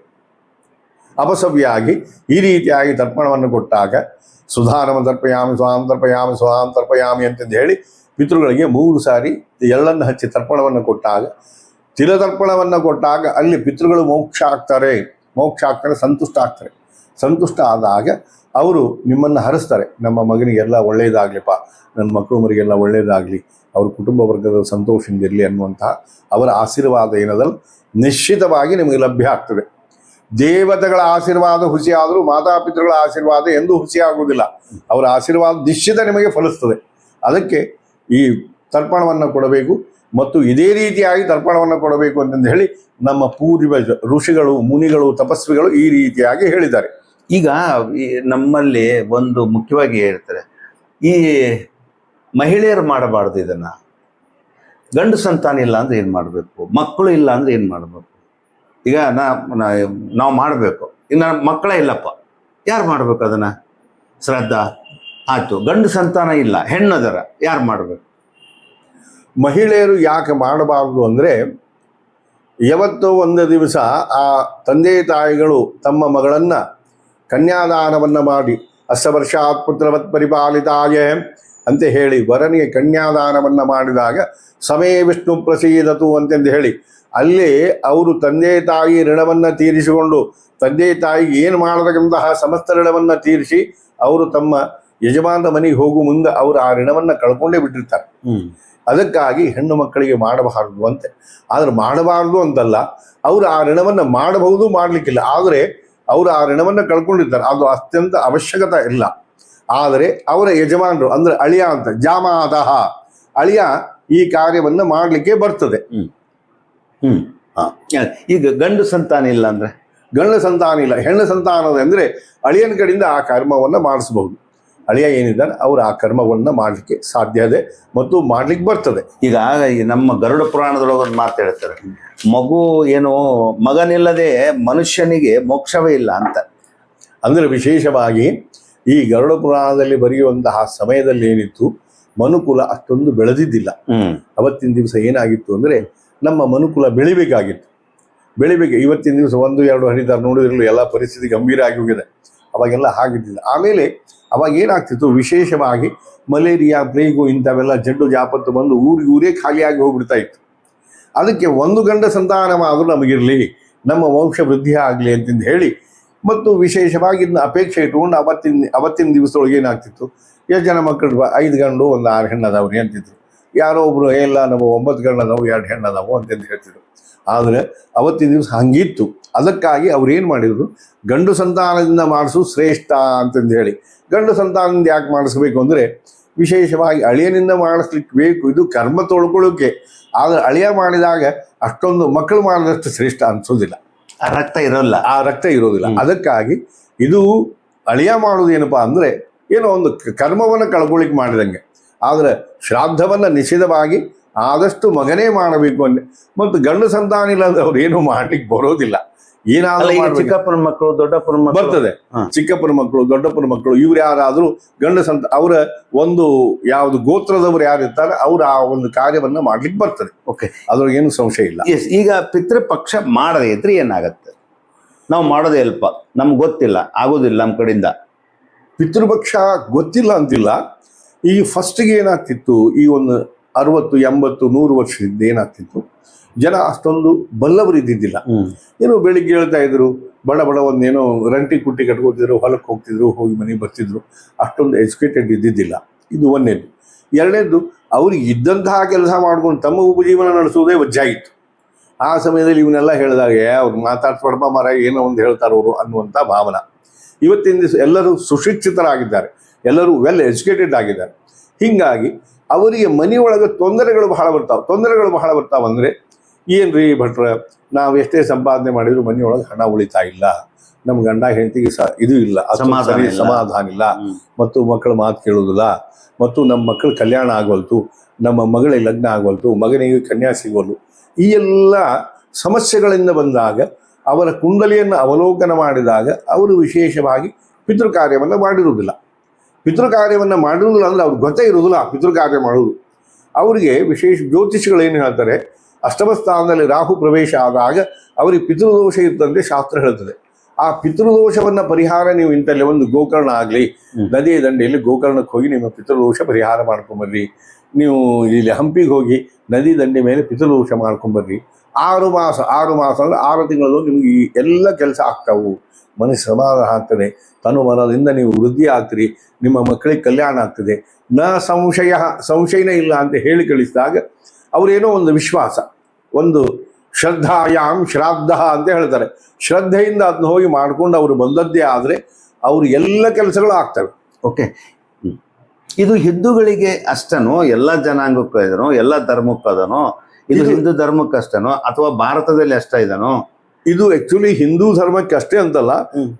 ಅಪಸವ್ಯಾಗಿ ಈ ರೀತಿಯಾಗಿ ತರ್ಪಣವನ್ನು ಕೊಟ್ಟಾಗ ಸುಧಾರಮ ತರ್ಪಯಾಮಿ ಸ್ವಾಂ ತರ್ಪಯಾಮಿ ಸ್ವಾಂ ತರ್ಪಯಾಮಿ ಅಂತಂದು ಹೇಳಿ ಪಿತೃಗಳಿಗೆ ಮೂರು ಸಾರಿ ಎಳ್ಳನ್ನು ಹಚ್ಚಿ ತರ್ಪಣವನ್ನು ಕೊಟ್ಟಾಗ, ತಿಲತರ್ಪಣವನ್ನು ಕೊಟ್ಟಾಗ ಅಲ್ಲಿ ಪಿತೃಗಳು ಮೋಕ್ಷ ಆಗ್ತಾರೆ. ಮೋಕ್ಷ ಆಗ್ತಾರೆ, ಸಂತುಷ್ಟ ಆಗ್ತಾರೆ. ಸಂತುಷ್ಟ ಆದಾಗ ಅವರು ನಿಮ್ಮನ್ನು ಹರಿಸ್ತಾರೆ. ನಮ್ಮ ಮಗನಿಗೆಲ್ಲ ಒಳ್ಳೆಯದಾಗಲಿಪ್ಪ ನನ್ನ ಮಕ್ಕಳು ಮರಿಗೆಲ್ಲ ಒಳ್ಳೆಯದಾಗಲಿ ಅವ್ರ ಕುಟುಂಬ ವರ್ಗದ ಸಂತೋಷದಿಂದ ಇರಲಿ ಅನ್ನುವಂತಹ ಅವರ ಆಶೀರ್ವಾದ ಏನದಲ್ಲ ನಿಶ್ಚಿತವಾಗಿ ನಿಮಗೆ ಲಭ್ಯ ಆಗ್ತದೆ. ದೇವತೆಗಳ ಆಶೀರ್ವಾದ ಹುಸಿಯಾದರೂ ಮಾತಾಪಿತೃಗಳ ಆಶೀರ್ವಾದ ಎಂದೂ ಹುಸಿಯಾಗುವುದಿಲ್ಲ. ಅವರ ಆಶೀರ್ವಾದ ನಿಶ್ಚಿತ ನಿಮಗೆ ಫಲಿಸ್ತದೆ. ಅದಕ್ಕೆ ಈ ತರ್ಪಣವನ್ನು ಕೊಡಬೇಕು ಮತ್ತು ಇದೇ ರೀತಿಯಾಗಿ ತರ್ಪಣವನ್ನು ಕೊಡಬೇಕು ಅಂತಂದು ಹೇಳಿ ನಮ್ಮ ಪೂರ್ವಜ ಋಷಿಗಳು, ಮುನಿಗಳು, ತಪಸ್ವಿಗಳು ಈ ರೀತಿಯಾಗಿ ಹೇಳಿದ್ದಾರೆ. ಈಗ ನಮ್ಮಲ್ಲಿ ಒಂದು ಮುಖ್ಯವಾಗಿ ಹೇಳ್ತಾರೆ, ಈ ಮಹಿಳೆಯರು ಮಾಡಬಾರ್ದು ಇದನ್ನ. ಗಂಡು ಸಂತಾನ ಇಲ್ಲ ಅಂದ್ರೆ ಏನು ಮಾಡಬೇಕು? ಮಕ್ಕಳು ಇಲ್ಲ ಅಂದ್ರೆ ಏನು ಮಾಡಬೇಕು? ಈಗ ನಾ ನಾವು ಮಾಡಬೇಕು. ಇನ್ನು ಮಕ್ಕಳೇ ಇಲ್ಲಪ್ಪ. ಯಾರು ಮಾಡಬೇಕು ಅದನ್ನ? ಶ್ರದ್ಧಾ? ಆಯ್ತು. ಗಂಡು ಸಂತಾನ ಇಲ್ಲ. ಹೆಣ್ಣದರ ಯಾರು ಮಾಡಬೇಕು? ಮಹಿಳೆಯರು ಯಾಕೆ ಮಾಡಬಾರ್ದು ಅಂದರೆ, ಯಾವತ್ತೋ ಒಂದು ದಿವಸ ಆ ತಂದೆ ತಾಯಿಗಳು ತಮ್ಮ ಮಗಳನ್ನ ಕನ್ಯಾದಾನವನ್ನು ಮಾಡಿ ಅಷ್ಟವರ್ಷಾತ್ ಪುತ್ರವತ್ ಪರಿಪಾಲಿತಾಯ ಅಂತ ಹೇಳಿ ವರನಿಗೆ ಕನ್ಯಾದಾನವನ್ನು ಮಾಡಿದಾಗ ಸಮೇ ವಿಷ್ಣು ಪ್ರಸೀದತು ಅಂತಂದು ಹೇಳಿ ಅಲ್ಲಿ ಅವರು ತಂದೆ ತಾಯಿ ಋಣವನ್ನು ತೀರಿಸಿಕೊಂಡು ತಂದೆ ತಾಯಿಗೆ ಏನು ಮಾಡತಕ್ಕಂತಹ ಸಮಸ್ತ ಋಣವನ್ನು ತೀರಿಸಿ ಅವರು ತಮ್ಮ ಯಜಮಾನದ ಮನೆಗೆ ಹೋಗುವ ಮುಂದೆ ಅವರು ಆ ಋಣವನ್ನು ಕಳ್ಕೊಂಡೇ ಬಿಟ್ಟಿರ್ತಾರೆ. ಅದಕ್ಕಾಗಿ ಹೆಣ್ಣು ಮಕ್ಕಳಿಗೆ ಮಾಡಬಾರದು ಅಂತೆ. ಆದರೆ ಮಾಡಬಾರದು ಅಂತಲ್ಲ ಅವರು ಆ ಋಣವನ್ನು ಮಾಡಬಹುದು ಮಾಡಲಿಕ್ಕಿಲ್ಲ. ಆದರೆ ಅವರು ಆ ಋಣವನ್ನು ಕಳ್ಕೊಂಡಿರ್ತಾರೆ ಅದು ಅತ್ಯಂತ ಅವಶ್ಯಕತೆ ಇಲ್ಲ. ಆದರೆ ಅವರ ಯಜಮಾನರು ಅಂದ್ರೆ ಅಳಿಯ ಅಂತ ಜಾಮಾದಹ. ಅಳಿಯ ಈ ಕಾರ್ಯವನ್ನು ಮಾಡಲಿಕ್ಕೆ ಬರ್ತದೆ. ಹ್ಮ್. ಹಾ. ಈಗ ಗಂಡು ಸಂತಾನ ಇಲ್ಲ ಅಂದ್ರೆ? ಗಂಡ ಸಂತಾನ ಇಲ್ಲ. ಹೆಣ್ಣು ಸಂತಾನದ ಅಂದ್ರೆ ಅಳಿಯನ ಕಡೆಯಿಂದ ಆ ಕರ್ಮವನ್ನು ಮಾಡಿಸಬಹುದು. ಅಳಿಯ ಏನಿದ್ದಾರೆ ಅವರು ಆ ಕರ್ಮವನ್ನು ಮಾಡಲಿಕ್ಕೆ ಸಾಧ್ಯ ಇದೆ ಮತ್ತು ಮಾಡ್ಲಿಕ್ಕೆ ಬರ್ತದೆ. ಈಗ ನಮ್ಮ ಗರುಡ ಪುರಾಣದೊಳಗೆ ಒಂದು ಮಾತು ಹೇಳ್ತಾರೆ. ಮಗು ಏನು ಮಗನಿಲ್ಲದೆ ಮನುಷ್ಯನಿಗೆ ಮೋಕ್ಷವೇ ಇಲ್ಲ ಅಂತ. ಅಂದರೆ ವಿಶೇಷವಾಗಿ ಈ ಗರುಡ ಪುರಾಣದಲ್ಲಿ ಬರೆಯುವಂತಹ ಸಮಯದಲ್ಲಿ ಏನಿತ್ತು ಮನುಕುಲ ಅಷ್ಟೊಂದು ಬೆಳೆದಿದ್ದಿಲ್ಲ. ಅವತ್ತಿನ ದಿವಸ ಏನಾಗಿತ್ತು ಅಂದರೆ ನಮ್ಮ ಮನುಕುಲ ಬೆಳಿಬೇಕಾಗಿತ್ತು. ಬೆಳಿಬೇಕು ಇವತ್ತಿನ ದಿವಸ ಒಂದು ಎರಡು ಹರಿದಾರ ನೋಡಿದ್ರಲ್ಲೂ ಎಲ್ಲ ಪರಿಸ್ಥಿತಿ ಗಂಭೀರ ಆಗಿ ಹೋಗಿದೆ. ಅವಾಗೆಲ್ಲ ಹಾಗಿದ್ದಿಲ್ಲ. ಆಮೇಲೆ ಅವಾಗ ಏನಾಗ್ತಿತ್ತು ವಿಶೇಷವಾಗಿ ಮಲೇರಿಯಾ ಪ್ಲೇಗು ಇಂಥವೆಲ್ಲ ಜಡ್ಡು ಜಾಪತ್ತು ಬಂದು ಊರಿಗೆ ಊರೇ ಖಾಲಿಯಾಗಿ ಹೋಗ್ಬಿಡ್ತಾ ಇತ್ತು. ಅದಕ್ಕೆ ಒಂದು ಗಂಡ ಸಂತಾನವಾದರೂ ನಮಗಿರಲಿ, ನಮ್ಮ ವಂಶ ವೃದ್ಧಿ ಆಗಲಿ ಅಂತಂದು ಹೇಳಿ, ಮತ್ತು ವಿಶೇಷವಾಗಿ ಇದನ್ನ ಅಪೇಕ್ಷೆ ಇಟ್ಟುಕೊಂಡು ಅವತ್ತಿನ ಅವತ್ತಿನ ದಿವಸದೊಳಗೆ ಏನಾಗ್ತಿತ್ತು? ಎಷ್ಟು ಜನ ಮಕ್ಕಳು ಐದು ಗಂಡು, ಒಂದು ಆರು ಹೆಣ್ಣು ಅದಾವ್ರಿ ಅಂತಿದ್ರು. ಯಾರೋ ಒಬ್ಬರು ಎಲ್ಲ ನಮ್ಮ ಒಂಬತ್ತು ಗಂಡು ಅದಾವು ಎರಡು ಹೆಣ್ಣು ಅದಾವು ಅಂತಂದು ಹೇಳ್ತಿದ್ರು. ಆದರೆ ಅವತ್ತಿನ ದಿವಸ ಹಂಗಿತ್ತು. ಅದಕ್ಕಾಗಿ ಅವ್ರು ಏನು ಮಾಡಿದ್ರು? ಗಂಡು ಸಂತಾನದಿಂದ ಮಾಡಿಸು ಶ್ರೇಷ್ಠ ಅಂತಂದು ಹೇಳಿ. ಗಂಡು ಸಂತಾನದಿಂದ ಯಾಕೆ ಮಾಡಿಸ್ಬೇಕು ಅಂದರೆ, ವಿಶೇಷವಾಗಿ ಅಳಿಯನಿಂದ ಮಾಡಿಸ್ಲಿಕ್ಕೆ ಬೇಕು. ಇದು ಕರ್ಮ ತೊಳ್ಕೊಳ್ಳೋಕೆ ಆದರೆ ಅಳಿಯ ಮಾಡಿದಾಗ ಅಷ್ಟೊಂದು ಮಕ್ಕಳು ಮಾಡಿದಷ್ಟು ಶ್ರೇಷ್ಠ ಅನಿಸೋದಿಲ್ಲ. ಆ ರಕ್ತ ಇರೋಲ್ಲ. ಆ ರಕ್ತ ಇರೋದಿಲ್ಲ. ಅದಕ್ಕಾಗಿ ಇದು ಅಳಿಯ ಮಾಡೋದು ಏನಪ್ಪಾ ಅಂದ್ರೆ ಏನೋ ಒಂದು ಕರ್ಮವನ್ನು ಕಳ್ಕೊಳ್ಳಿಕ್ಕೆ ಮಾಡಿದಂಗೆ. ಆದರೆ ಶ್ರಾದ್ದವನ್ನು ನಿಷೇಧವಾಗಿ ಆದಷ್ಟು ಮಗನೇ ಮಾಡಬೇಕು ಅಂದ್ರೆ ಮತ್ತು ಗಂಡು ಸಂತಾನ ಇಲ್ಲ ಅಂದ್ರೆ ಅವ್ರು ಏನು ಮಾಡ್ಲಿಕ್ಕೆ ಬರೋದಿಲ್ಲ. ಏನಾದ್ರೂ. ಚಿಕ್ಕಪ್ಪನ ಮಕ್ಕಳು ದೊಡ್ಡಪ್ಪನ ಮಕ್ಕಳು. ಬರ್ತದೆ. ಚಿಕ್ಕಪ್ಪನ ಮಕ್ಕಳು ದೊಡ್ಡಪ್ಪನ ಮಕ್ಕಳು ಇವ್ರು ಯಾರಾದರೂ ಗಂಡ ಸಂತ ಅವರ ಒಂದು ಯಾವ್ದು ಗೋತ್ರದವರು ಯಾರು ಇರ್ತಾರೆ ಅವ್ರು ಆ ಒಂದು ಕಾರ್ಯವನ್ನ ಮಾಡ್ಲಿಕ್ಕೆ ಬರ್ತದೆ. ಓಕೆ. ಅದ್ರೊಳಗೆ ಏನು ಸಂಶಯ ಇಲ್ಲ. ಎಸ್ ಈಗ ಪಿತೃಪಕ್ಷ ಮಾಡದೇ ಇದ್ರೆ ಏನಾಗತ್ತೆ? ನಾವು ಮಾಡೋದೇ ಅಲ್ಪ. ನಮ್ಗೆ ಗೊತ್ತಿಲ್ಲ ಆಗೋದಿಲ್ಲ ನಮ್ಮ ಕಡೆಯಿಂದ. ಪಿತೃಪಕ್ಷ ಗೊತ್ತಿಲ್ಲ ಅಂತಿಲ್ಲ. ಈ ಫಸ್ಟ್ಗೆ ಏನಾಗ್ತಿತ್ತು? ಈ ಒಂದು ಅರವತ್ತು ಎಂಬತ್ತು ನೂರು ವರ್ಷದಿಂದ ಏನಾಗ್ತಿತ್ತು? ಜನ ಅಷ್ಟೊಂದು ಬಲ್ಲವರು ಇದ್ದಿದ್ದಿಲ್ಲ. ಏನು ಬೆಳಿಗ್ಗೆ ಹೇಳ್ತಾ ಇದ್ರು ಬಡ ಬಡ ಒಂದೇನೋ ರಂಟಿ ಕುಟ್ಟಿ ಕಟ್ಕೋತಿದ್ರು ಹೊಲಕ್ಕೆ ಹೋಗ್ತಿದ್ರು ಹೋಗಿ ಮನೆಗೆ ಬರ್ತಿದ್ರು. ಅಷ್ಟೊಂದು ಎಜುಕೇಟೆಡ್ ಇದ್ದಿದ್ದಿಲ್ಲ. ಇದು ಒಂದೇದು. ಎರಡನೇದು ಅವ್ರಿಗೆ ಇದ್ದಂತಹ ಕೆಲಸ ಮಾಡ್ಕೊಂಡು ತಮ್ಮ ಉಪಜೀವನ ನಡೆಸುವುದೇ ವಜ್ಜಾಗಿತ್ತು. ಆ ಸಮಯದಲ್ಲಿ ಇವನ್ನೆಲ್ಲ ಹೇಳಿದಾಗ ಅವ್ರು ಮಾತಾಡ್ಸ್ಬಾರ್ದ ಮರ ಏನೋ ಒಂದು ಹೇಳ್ತಾರವರು ಅನ್ನುವಂಥ ಭಾವನೆ. ಇವತ್ತಿನ ದಿವಸ ಎಲ್ಲರೂ ಸುಶಿಕ್ಷಿತರಾಗಿದ್ದಾರೆ. ಎಲ್ಲರೂ ವೆಲ್ ಎಜುಕೇಟೆಡ್ ಆಗಿದ್ದಾರೆ. ಹೀಗಾಗಿ ಅವರಿಗೆ ಮನೆಯೊಳಗೆ ತೊಂದರೆಗಳು ಬಹಳ ಬರ್ತಾವೆ. ತೊಂದರೆಗಳು ಬಹಳ ಬರ್ತಾವೆ ಅಂದರೆ ರೀ ಭಟ್ರ ನಾವು ಎಷ್ಟೇ ಸಂಪಾದನೆ ಮಾಡಿದ್ರು ಮನೆಯೊಳಗೆ ಹಣ ಉಳಿತಾ ಇಲ್ಲ. ನಮ್ಮ ಗಂಡ ಹೆಂಡತಿಗೆ ಸ ಇದು ಇಲ್ಲ. ಅಸಮಾಧಾನ ಸಮಾಧಾನ ಇಲ್ಲ. ಸಮಾಧಾನ ಇಲ್ಲ. ಮತ್ತು ಮಕ್ಕಳ ಮಾತು ಕೇಳೋದಿಲ್ಲ. ಮತ್ತು ನಮ್ಮ ಮಕ್ಕಳ ಕಲ್ಯಾಣ ಆಗವಲ್ತು ನಮ್ಮ ಮಗಳಿಗೆ ಲಗ್ನ ಆಗವಲ್ತು ಮಗನಿಗೆ ಕನ್ಯಾ ಸಿಗೋಲ್ದು ಈ ಎಲ್ಲ ಸಮಸ್ಯೆಗಳಿಂದ ಬಂದಾಗ ಅವರ ಕುಂಡಲಿಯನ್ನು ಅವಲೋಕನ ಮಾಡಿದಾಗ ಅವರು ವಿಶೇಷವಾಗಿ ಪಿತೃ ಕಾರ್ಯವನ್ನು ಮಾಡಿರುವುದಿಲ್ಲ. ಪಿತೃ ಕಾರ್ಯವನ್ನು ಮಾಡಿರುವುದಿಲ್ಲ ಅಂದರೆ ಅವ್ರಿಗೆ ಗೊತ್ತೇ ಇರುವುದಿಲ್ಲ ಪಿತೃ ಕಾರ್ಯ ಮಾಡುವುದು. ಅವರಿಗೆ ವಿಶೇಷ ಜ್ಯೋತಿಷಿಗಳು ಏನು ಹೇಳ್ತಾರೆ ಅಷ್ಟಮ ಸ್ಥಾನದಲ್ಲಿ ರಾಹು ಪ್ರವೇಶ ಆದಾಗ ಅವರಿಗೆ ಪಿತೃದೋಷ ಇರ್ತಂತೆ ಶಾಸ್ತ್ರ ಹೇಳುತ್ತದೆ ಆ ಪಿತೃದೋಷವನ್ನ ಪರಿಹಾರ ನೀವು ಇಂತಲ್ಲಿ ಒಂದು ಗೋಕರ್ಣ ಆಗಲಿ. ನದಿಯ ದಂಡೆಯಲ್ಲಿ ಗೋಕರ್ಣಕ್ಕೆ ಹೋಗಿ ನಿಮ್ಮ ಪಿತೃದೋಷ ಪರಿಹಾರ ಮಾಡ್ಕೊಂಬರ್ರಿ. ನೀವು ಇಲ್ಲಿ ಹಂಪಿಗೆ ಹೋಗಿ ನದಿ ದಂಡೆ ಮೇಲೆ ಪಿತೃದೋಷ ಮಾಡ್ಕೊಂಬರ್ರಿ. ಆರು ಮಾಸ ಆರು ಮಾಸ ಅಂದ್ರೆ ಆರು ತಿಂಗಳು ನಿಮಗೆ ಈ ಎಲ್ಲ ಕೆಲಸ ಆಗ್ತಾವು. ಮನಸ್ಸು ಸಮಾಧಾನ ಆಗ್ತದೆ. ತನು ಮನದಿಂದ ನೀವು ವೃದ್ಧಿ ಆಗ್ತೀರಿ. ನಿಮ್ಮ ಮಕ್ಕಳಿಗೆ ಕಲ್ಯಾಣ ಆಗ್ತದೆ. ನ ಸಂಶಯ ಸಂಶಯನೇ ಇಲ್ಲ ಅಂತ ಹೇಳಿ ಕಳಿಸಿದಾಗ ಅವರೇನೋ ಒಂದು ವಿಶ್ವಾಸ ಒಂದು ಶ್ರದ್ಧಾಯಾಮ್ ಶ್ರಾದ್ದ ಅಂತ ಹೇಳ್ತಾರೆ. ಶ್ರದ್ಧೆಯಿಂದ ಅದನ್ನ ಹೋಗಿ ಮಾಡ್ಕೊಂಡು ಅವರು ಬಂದದ್ದೇ ಆದರೆ ಅವರು ಎಲ್ಲ ಕೆಲಸಗಳು ಆಗ್ತವೆ. ಓಕೆ ಇದು ಹಿಂದೂಗಳಿಗೆ ಅಷ್ಟನೋ ಎಲ್ಲ ಜನಾಂಗಕ್ಕೂ ಇದನೋ ಎಲ್ಲ ಧರ್ಮಕ್ಕೂ ಅದನೋ ಇದು ಇದು- ಹಿಂದೂ ಧರ್ಮಕ್ಕೆ ಅಷ್ಟನೋ ಅಥವಾ ಭಾರತದಲ್ಲಿ ಅಷ್ಟ ಇದನೋ? ಇದು ಆಕ್ಚುಲಿ ಹಿಂದೂ ಧರ್ಮಕ್ಕೆ ಅಷ್ಟೇ ಅಂತಲ್ಲ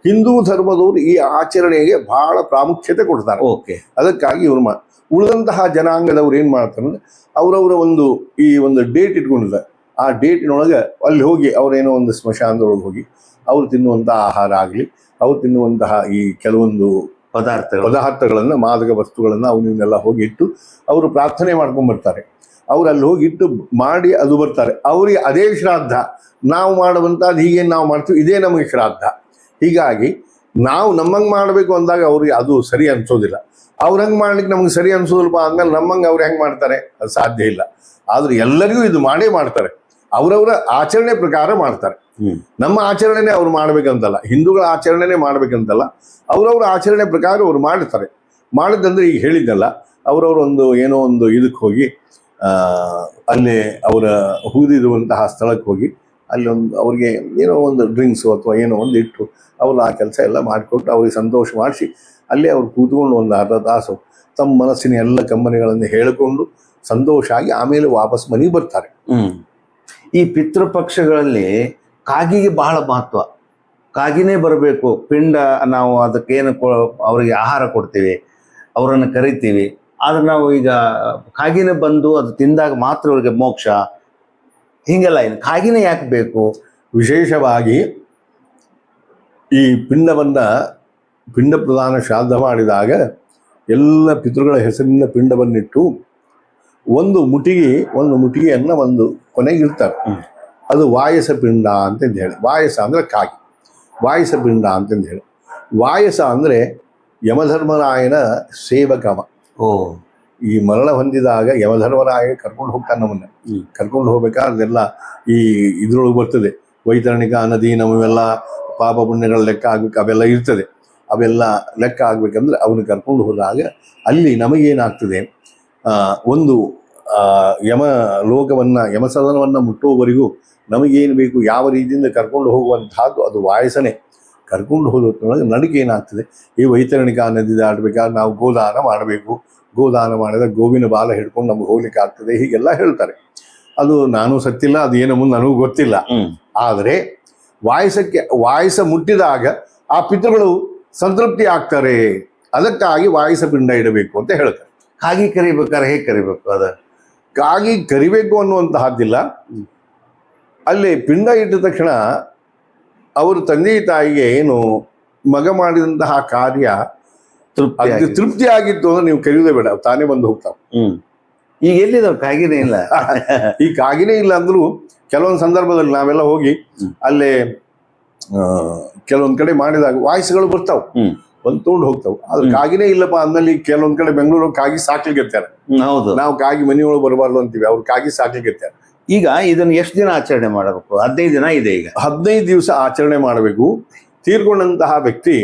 ಹಿಂದೂ ಧರ್ಮದವರು ಈ ಆಚರಣೆಗೆ ಬಹಳ ಪ್ರಾಮುಖ್ಯತೆ ಕೊಡ್ತಾರೆ. ಓಕೆ ಅದಕ್ಕಾಗಿ ಇವರು ಉಳಿದಂತಹ ಜನಾಂಗದವ್ರು ಏನು ಮಾಡ್ತಾರೆ ಅವರವರ ಒಂದು ಈ ಒಂದು ಡೇಟ್ ಇಟ್ಕೊಂಡಿದ್ದಾರೆ. ಆ ಡೇಟಿನೊಳಗೆ ಅಲ್ಲಿ ಹೋಗಿ ಅವರೇನೋ ಒಂದು ಸ್ಮಶಾನದೊಳಗೆ ಹೋಗಿ ಅವ್ರು ತಿನ್ನುವಂಥ ಆಹಾರ ಆಗಲಿ ಅವ್ರು ತಿನ್ನುವಂತಹ ಈ ಕೆಲವೊಂದು ಪದಾರ್ಥ ಪದಾರ್ಥಗಳನ್ನು ಮಾದಕ ವಸ್ತುಗಳನ್ನು ಅವನ್ನೆಲ್ಲ ಹೋಗಿ ಇಟ್ಟು ಅವರು ಪ್ರಾರ್ಥನೆ ಮಾಡ್ಕೊಂಡ್ ಬರ್ತಾರೆ. ಅವ್ರು ಅಲ್ಲಿ ಹೋಗಿ ಇಟ್ಟು ಮಾಡಿ ಅದು ಬರ್ತಾರೆ. ಅವರಿಗೆ ಅದೇ ಶ್ರಾದ್ದ. ನಾವು ಮಾಡುವಂಥದ್ದು ಹೀಗೇನು ನಾವು ಮಾಡ್ತೀವಿ ಇದೇ ನಮಗೆ ಶ್ರಾದ್ದ. ಹೀಗಾಗಿ ನಾವು ನಮ್ಮಂಗೆ ಮಾಡಬೇಕು ಅಂದಾಗ ಅವ್ರಿಗೆ ಅದು ಸರಿ ಅನ್ಸೋದಿಲ್ಲ. ಅವ್ರ ಹಂಗೆ ಮಾಡ್ಲಿಕ್ಕೆ ನಮ್ಗೆ ಸರಿ ಅನ್ಸೋದಿಲ್ಲಪ್ಪ ಅಂದ್ಮೇಲೆ ನಮ್ಮಂಗೆ ಅವ್ರು ಹೆಂಗೆ ಮಾಡ್ತಾರೆ ಅದು ಸಾಧ್ಯ ಇಲ್ಲ. ಆದ್ರೆ ಎಲ್ಲರಿಗೂ ಇದು ಮಾಡೇ ಮಾಡ್ತಾರೆ. ಅವರವರ ಆಚರಣೆ ಪ್ರಕಾರ ಮಾಡ್ತಾರೆ. ನಮ್ಮ ಆಚರಣೆನೇ ಅವ್ರು ಮಾಡ್ಬೇಕಂತಲ್ಲ ಹಿಂದೂಗಳ ಆಚರಣೆನೇ ಮಾಡ್ಬೇಕಂತಲ್ಲ ಅವ್ರವ್ರ ಆಚರಣೆ ಪ್ರಕಾರ ಅವ್ರು ಮಾಡ್ತಾರೆ. ಮಾಡಿದ್ದಂದ್ರೆ ಈಗ ಹೇಳಿದ್ದಲ್ಲ ಅವ್ರವ್ರ ಒಂದು ಏನೋ ಒಂದು ಇದಕ್ಕೆ ಹೋಗಿ ಅಲ್ಲಿ ಅವರ ಹೂದಿರುವಂತಹ ಸ್ಥಳಕ್ಕೆ ಹೋಗಿ ಅಲ್ಲಿ ಒಂದು ಅವ್ರಿಗೆ ಏನೋ ಒಂದು ಡ್ರಿಂಕ್ಸು ಅಥವಾ ಏನೋ ಒಂದು ಇಟ್ಟು ಅವ್ರು ಆ ಕೆಲಸ ಎಲ್ಲ ಮಾಡಿಕೊಟ್ಟು ಅವ್ರಿಗೆ ಸಂತೋಷ ಮಾಡಿಸಿ ಅಲ್ಲೇ ಅವ್ರು ಕೂತ್ಕೊಂಡು ಒಂದು ಅರ್ಧ ತಾಸು ತಮ್ಮ ಮನಸ್ಸಿನ ಎಲ್ಲ ಕಂಬನಿಗಳನ್ನು ಹೇಳಿಕೊಂಡು ಸಂತೋಷ ಆಗಿ ಆಮೇಲೆ ವಾಪಸ್ ಮನೆಗೆ ಬರ್ತಾರೆ. ಈ ಪಿತೃಪಕ್ಷಗಳಲ್ಲಿ ಕಾಗಿಗೆ ಬಹಳ ಮಹತ್ವ. ಕಾಗಿನೇ ಬರಬೇಕು. ಪಿಂಡ ನಾವು ಅದಕ್ಕೇನು ಅವರಿಗೆ ಆಹಾರ ಕೊಡ್ತೀವಿ, ಅವರನ್ನು ಕರಿತೀವಿ. ಆದರೆ ನಾವು ಈಗ ಕಾಗಿನೇ ಬಂದು ಅದು ತಿಂದಾಗ ಮಾತ್ರ ಅವರಿಗೆ ಮೋಕ್ಷ. ಹಿಂಗೆಲ್ಲ ಏನು? ಕಾಗಿನೇ ಯಾಕೆ ಬೇಕು? ವಿಶೇಷವಾಗಿ ಈ ಪಿಂಡವನ್ನು ಪಿಂಡ ಪ್ರಧಾನ ಶ್ರಾದ್ದ ಮಾಡಿದಾಗ ಎಲ್ಲ ಪಿತೃಗಳ ಹೆಸರಿನ ಪಿಂಡವನ್ನಿಟ್ಟು ಒಂದು ಮುಟಿಗೆ, ಒಂದು ಮುಟಿಗೆಯನ್ನ ಒಂದು ಕೊನೆಗೆ ಇಡ್ತಾರೆ. ಅದು ವಾಯಸ ಪಿಂಡ ಅಂತಂದು ಹೇಳಿ. ವಾಯಸ ಅಂದರೆ ಕಾಗಿ. ವಾಯಸ ಪಿಂಡ ಅಂತಂದು ಹೇಳಿ. ವಾಯಸ ಅಂದರೆ ಯಮಧರ್ಮರಾಯನ ಸೇವಕಮ ಓ. ಈ ಮರಣ ಹೊಂದಿದಾಗ ಯಮಧರ್ಮರಾಯ ಕರ್ಕೊಂಡು ಹೋಗ್ತಾನೆ ಈ ಕರ್ಕೊಂಡು ಹೋಗ್ಬೇಕಾದ್ರೆಲ್ಲ ಈ ಇದ್ರೊಳಗೆ ಬರ್ತದೆ. ವೈತರಣಿಕ, ನದಿ, ನಮಗೆಲ್ಲ ಪಾಪ ಪುಣ್ಯಗಳ ಲೆಕ್ಕ ಆಗ್ಬೇಕು, ಅವೆಲ್ಲ ಇರ್ತದೆ. ಅವೆಲ್ಲ ಲೆಕ್ಕ ಆಗ್ಬೇಕಂದ್ರೆ ಅವನು ಕರ್ಕೊಂಡು ಹೋದಾಗ ಅಲ್ಲಿ ನಮಗೇನಾಗ್ತದೆ ಒಂದು ಯಮ ಲೋಕವನ್ನ, ಯಮಸದನವನ್ನು ಮುಟ್ಟುವವರೆಗೂ ನಮಗೇನು ಬೇಕು, ಯಾವ ರೀತಿಯಿಂದ ಕರ್ಕೊಂಡು ಹೋಗುವಂತಹದ್ದು ಅದು ವಾಯಸನೆ. ಕರ್ಕೊಂಡು ಹೋದೊಳಗೆ ನಡುಕೆ ಏನಾಗ್ತದೆ ಈ ವೈತರಣಿಕ, ನದಿ ದಾಟಬೇಕಾದ್ರೆ ನಾವು ಗೋದಾನ ಮಾಡಬೇಕು ಗೋದಾನ ಮಾಡಿದ ಗೋವಿನ ಬಾಲ ಹಿಡ್ಕೊಂಡು ನಮ್ಗೆ ಹೋಗ್ಲಿಕ್ಕೆ ಆಗ್ತದೆ ಹೀಗೆಲ್ಲ ಹೇಳ್ತಾರೆ. ಅದು ನಾನು ಸತ್ತಿಲ್ಲ ಅದು ಏನು ಮುಂದೆ ನನಗೂ ಗೊತ್ತಿಲ್ಲ. ಆದರೆ ವಾಯಸಕ್ಕೆ ವಾಯಸ ಮುಟ್ಟಿದಾಗ ಆ ಪಿತೃಗಳು ಸಂತೃಪ್ತಿ ಆಗ್ತಾರೆ. ಅದಕ್ಕಾಗಿ ವಾಯಸ ಪಿಂಡ ಇಡಬೇಕು ಅಂತ ಹೇಳ್ತಾರೆ. ಕಾಗಿ ಕರಿಬೇಕಾದ್ರೆ ಹೇಗೆ ಕರಿಬೇಕು ಅದ? ಕಾಗಿ ಕರಿಬೇಕು ಅನ್ನುವಂತಹದ್ದಿಲ್ಲ. ಅಲ್ಲಿ ಪಿಂಡ ಇಟ್ಟ ತಕ್ಷಣ ಅವರು ತಂದೆ ತಾಯಿಗೆ ಏನು ಮಗ ಮಾಡಿದಂತಹ ಕಾರ್ಯ ತೃಪ್ತಿ ತೃಪ್ತಿ ಆಗಿತ್ತು ಅಂದ್ರೆ ನೀವು ಕರೆಯುವುದೇ ಬೇಡ ತಾನೇ ಬಂದು ಹೋಗ್ತಾವ. ಈಗ ಎಲ್ಲಿದಾವ್ ಕಾಗಿನೇ ಇಲ್ಲ? ಈ ಕಾಗಿನೇ ಇಲ್ಲ ಅಂದ್ರೂ ಕೆಲವೊಂದು ಸಂದರ್ಭದಲ್ಲಿ ನಾವೆಲ್ಲ ಹೋಗಿ ಅಲ್ಲಿ ಕೆಲವೊಂದ್ ಕಡೆ ಮಾಡಿದಾಗ ವಾಯ್ಸ್ಗಳು ಬರ್ತಾವ. ಬಂದ್ ತೊಗೊಂಡು ಹೋಗ್ತಾವ. ಆದ್ರೆ ಕಾಗಿನೇ ಇಲ್ಲಪ್ಪ ಅಂದಲ್ಲಿ ಕೆಲವೊಂದ್ ಕಡೆ ಬೆಂಗಳೂರು ಕಾಗಿ ಸಾಕ್ಲಿಕ್ಕೆ ಹ್ಮ್, ಹೌದು. ನಾವು ಕಾಗಿ ಮನೆಯೊಳಗೆ ಬರಬಾರ್ದು ಅಂತೀವಿ ಅವ್ರು ಕಾಗಿ ಸಾಕ್ಲಿಕ್ಕೆ ಈಗ ಇದನ್ನ ಎಷ್ಟು ದಿನ ಆಚರಣೆ ಮಾಡಬೇಕು? ಹದಿನೈದು ದಿನ ಇದೆ ಈಗ. ಹದಿನೈದು ದಿವಸ ಆಚರಣೆ ಮಾಡಬೇಕು. ತೀರ್ಕೊಂಡಂತಹ ವ್ಯಕ್ತಿ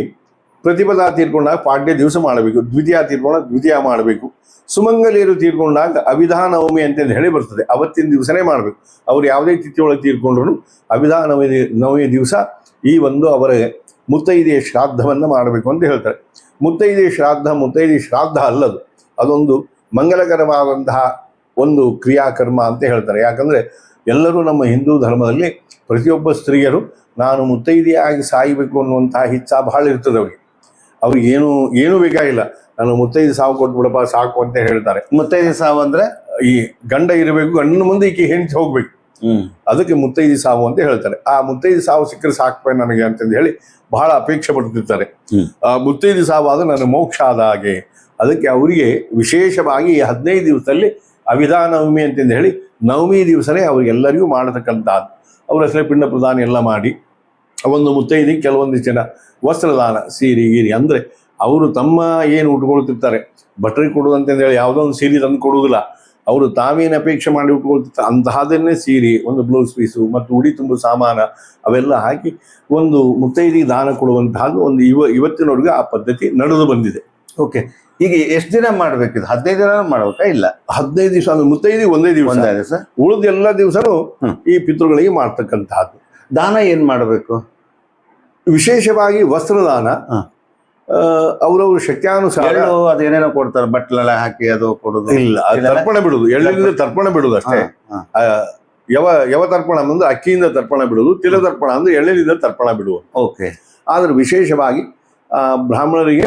ಪ್ರತಿಪದ ತೀರ್ಕೊಂಡಾಗ ಪಾಡ್ಯ ದಿವಸ ಮಾಡಬೇಕು, ದ್ವಿತೀಯ ತೀರ್ಕೊಂಡಾಗ ದ್ವಿತೀಯ ಮಾಡಬೇಕು. ಸುಮಂಗಲಿಯರು ತೀರ್ಕೊಂಡಾಗ ಅವಿಧಾನವಮಿ ಅಂತ ಹೇಳಿ ಬರ್ತದೆ. ಅವತ್ತಿನ ದಿವಸನೇ ಮಾಡಬೇಕು. ಅವ್ರು ಯಾವುದೇ ತಿಥಿಯೊಳಗೆ ತೀರ್ಕೊಂಡ್ರು ಅಭಿಧಾನ ನವಮಿ ದಿವಸ ಈ ಒಂದು ಅವರ ಮುತ್ತೈದೆಯ ಶ್ರಾದ್ದವನ್ನು ಮಾಡಬೇಕು ಅಂತ ಹೇಳ್ತಾರೆ. ಮುತ್ತೈದೆಯ ಶ್ರಾದ್ದ ಮುತ್ತೈದೆಯ ಶ್ರಾದ್ದ ಅಲ್ಲದು. ಅದೊಂದು ಮಂಗಲಕರವಾದಂತಹ ಒಂದು ಕ್ರಿಯಾಕರ್ಮ ಅಂತ ಹೇಳ್ತಾರೆ. ಯಾಕಂದರೆ ಎಲ್ಲರೂ ನಮ್ಮ ಹಿಂದೂ ಧರ್ಮದಲ್ಲಿ ಪ್ರತಿಯೊಬ್ಬ ಸ್ತ್ರೀಯರು ನಾನು ಮುತ್ತೈದೆಯಾಗಿ ಸಾಯಬೇಕು ಅನ್ನುವಂತಹ ಹಿಚ್ಚ ಬಹಳ ಇರ್ತದೆ ಅವ್ರಿಗೆ. ಅವ್ರಿಗೆ ಏನು ಏನೂ ಬೇಕಾಗಿಲ್ಲ. ನಾನು ಮುತ್ತೈದು ಸಾವು ಕೊಟ್ಬಿಡಪ್ಪ ಸಾಕು ಅಂತ ಹೇಳ್ತಾರೆ. ಮುತ್ತೈದು ಸಾವು ಅಂದ್ರೆ ಈ ಗಂಡ ಇರಬೇಕು ಗಂಡನ ಮುಂದೆ ಈಕೆ ಹೆಂಚು ಹೋಗ್ಬೇಕು. ಅದಕ್ಕೆ ಮುತ್ತೈದು ಸಾವು ಅಂತ ಹೇಳ್ತಾರೆ. ಆ ಮುತ್ತೈದು ಸಾವು ಸಿಕ್ಕರೆ ಸಾಕು ನನಗೆ ಅಂತಂದು ಹೇಳಿ ಬಹಳ ಅಪೇಕ್ಷೆ ಪಡ್ತಿರ್ತಾರೆ. ಆ ಮುತ್ತೈದು ಸಾವು ಆದ್ರೆ ನನ್ನ ಮೋಕ್ಷ ಆದ ಹಾಗೆ. ಅದಕ್ಕೆ ಅವರಿಗೆ ವಿಶೇಷವಾಗಿ ಈ ಹದಿನೈದು ದಿವಸದಲ್ಲಿ ಅವಿಧಾ ನವಮಿ ಅಂತಂದು ಹೇಳಿ ನವಮಿ ದಿವಸನೇ ಅವರಿಗೆಲ್ಲರಿಗೂ ಮಾಡತಕ್ಕಂಥದ್ದು. ಅವ್ರ ಹೆಸರೇ ಪಿಂಡ ಪ್ರದಾನ ಎಲ್ಲ ಮಾಡಿ. ಒಂದು ಮುತ್ತೈದಿ ಕೆಲವೊಂದಿಷ್ಟು ಜನ. ವಸ್ತ್ರದಾನ ಸೀರೆ ಗೀರಿ ಅಂದ್ರೆ ಅವರು ತಮ್ಮ ಏನು ಉಟ್ಕೊಳ್ತಿರ್ತಾರೆ. ಭಟ್ರಿಗೆ ಕೊಡುವಂತ ಹೇಳಿ ಯಾವುದೋ ಒಂದು ಸೀರೆ ತಂದು ಕೊಡುವುದಿಲ್ಲ. ಅವರು ತಾವೇನು ಅಪೇಕ್ಷೆ ಮಾಡಿ ಉಟ್ಕೊಳ್ತಿರ್ತಾರೆ ಅಂತಹದನ್ನೇ ಸೀರೆ ಒಂದು ಬ್ಲೌಸ್ ಪೀಸು ಮತ್ತು ಉಡಿ ತುಂಬು ಸಾಮಾನ ಅವೆಲ್ಲ ಹಾಕಿ ಒಂದು ಮುತ್ತೈದಿಗೆ ದಾನ ಕೊಡುವಂತಹದ್ದು ಒಂದು ಇವ ಇವತ್ತಿನವರೆಗೂ ಆ ಪದ್ಧತಿ ನಡೆದು ಬಂದಿದೆ. ಓಕೆ ಈಗ ಎಷ್ಟು ದಿನ ಮಾಡ್ಬೇಕಿದೆ ಹದಿನೈದು ದಿನ ಮಾಡ್ಬೇಕಾ? ಇಲ್ಲ. ಹದಿನೈದು ದಿವಸ ಅಂದ್ರೆ ಮುತ್ತೈದಿ ಒಂದೇ ದಿವಸ. ಒಂದೇ ದಿವಸ? ಉಳಿದ ಎಲ್ಲ ದಿವಸನೂ ಈ ಪಿತೃಗಳಿಗೆ ಮಾಡ್ತಕ್ಕಂತಹದ್ದು. ದಾನ ಏನು ಮಾಡ್ಬೇಕು? ವಿಶೇಷವಾಗಿ ವಸ್ತ್ರದಾನ ಅವರವ್ರ ಶಕ್ತ್ಯಾನುಸಾರ ಅದೇನೇನೋ ಕೊಡ್ತಾರೆ ಬಟ್ಲೆಲ್ಲ ಹಾಕಿ ಅದು ಕೊಡೋದು. ಇಲ್ಲ ತರ್ಪಣ ಬಿಡುದು ಎಳ್ಳಿನಿಂದ ತರ್ಪಣ. ಬಿಡುದು ಅಷ್ಟೇ. ಯಾವ ಯಾವ ಯವ ಯವ ತರ್ಪಣ ಅಂದ್ರೆ ಅಕ್ಕಿಯಿಂದ ತರ್ಪಣ ಬಿಡುದು ತಿಲ ತರ್ಪಣ ಅಂದ್ರೆ ಎಳ್ಳಿನಿಂದ ತರ್ಪಣ ಬಿಡುವ ಓಕೆ. ಆದ್ರೆ ವಿಶೇಷವಾಗಿ ಆ, ಬ್ರಾಹ್ಮಣರಿಗೆ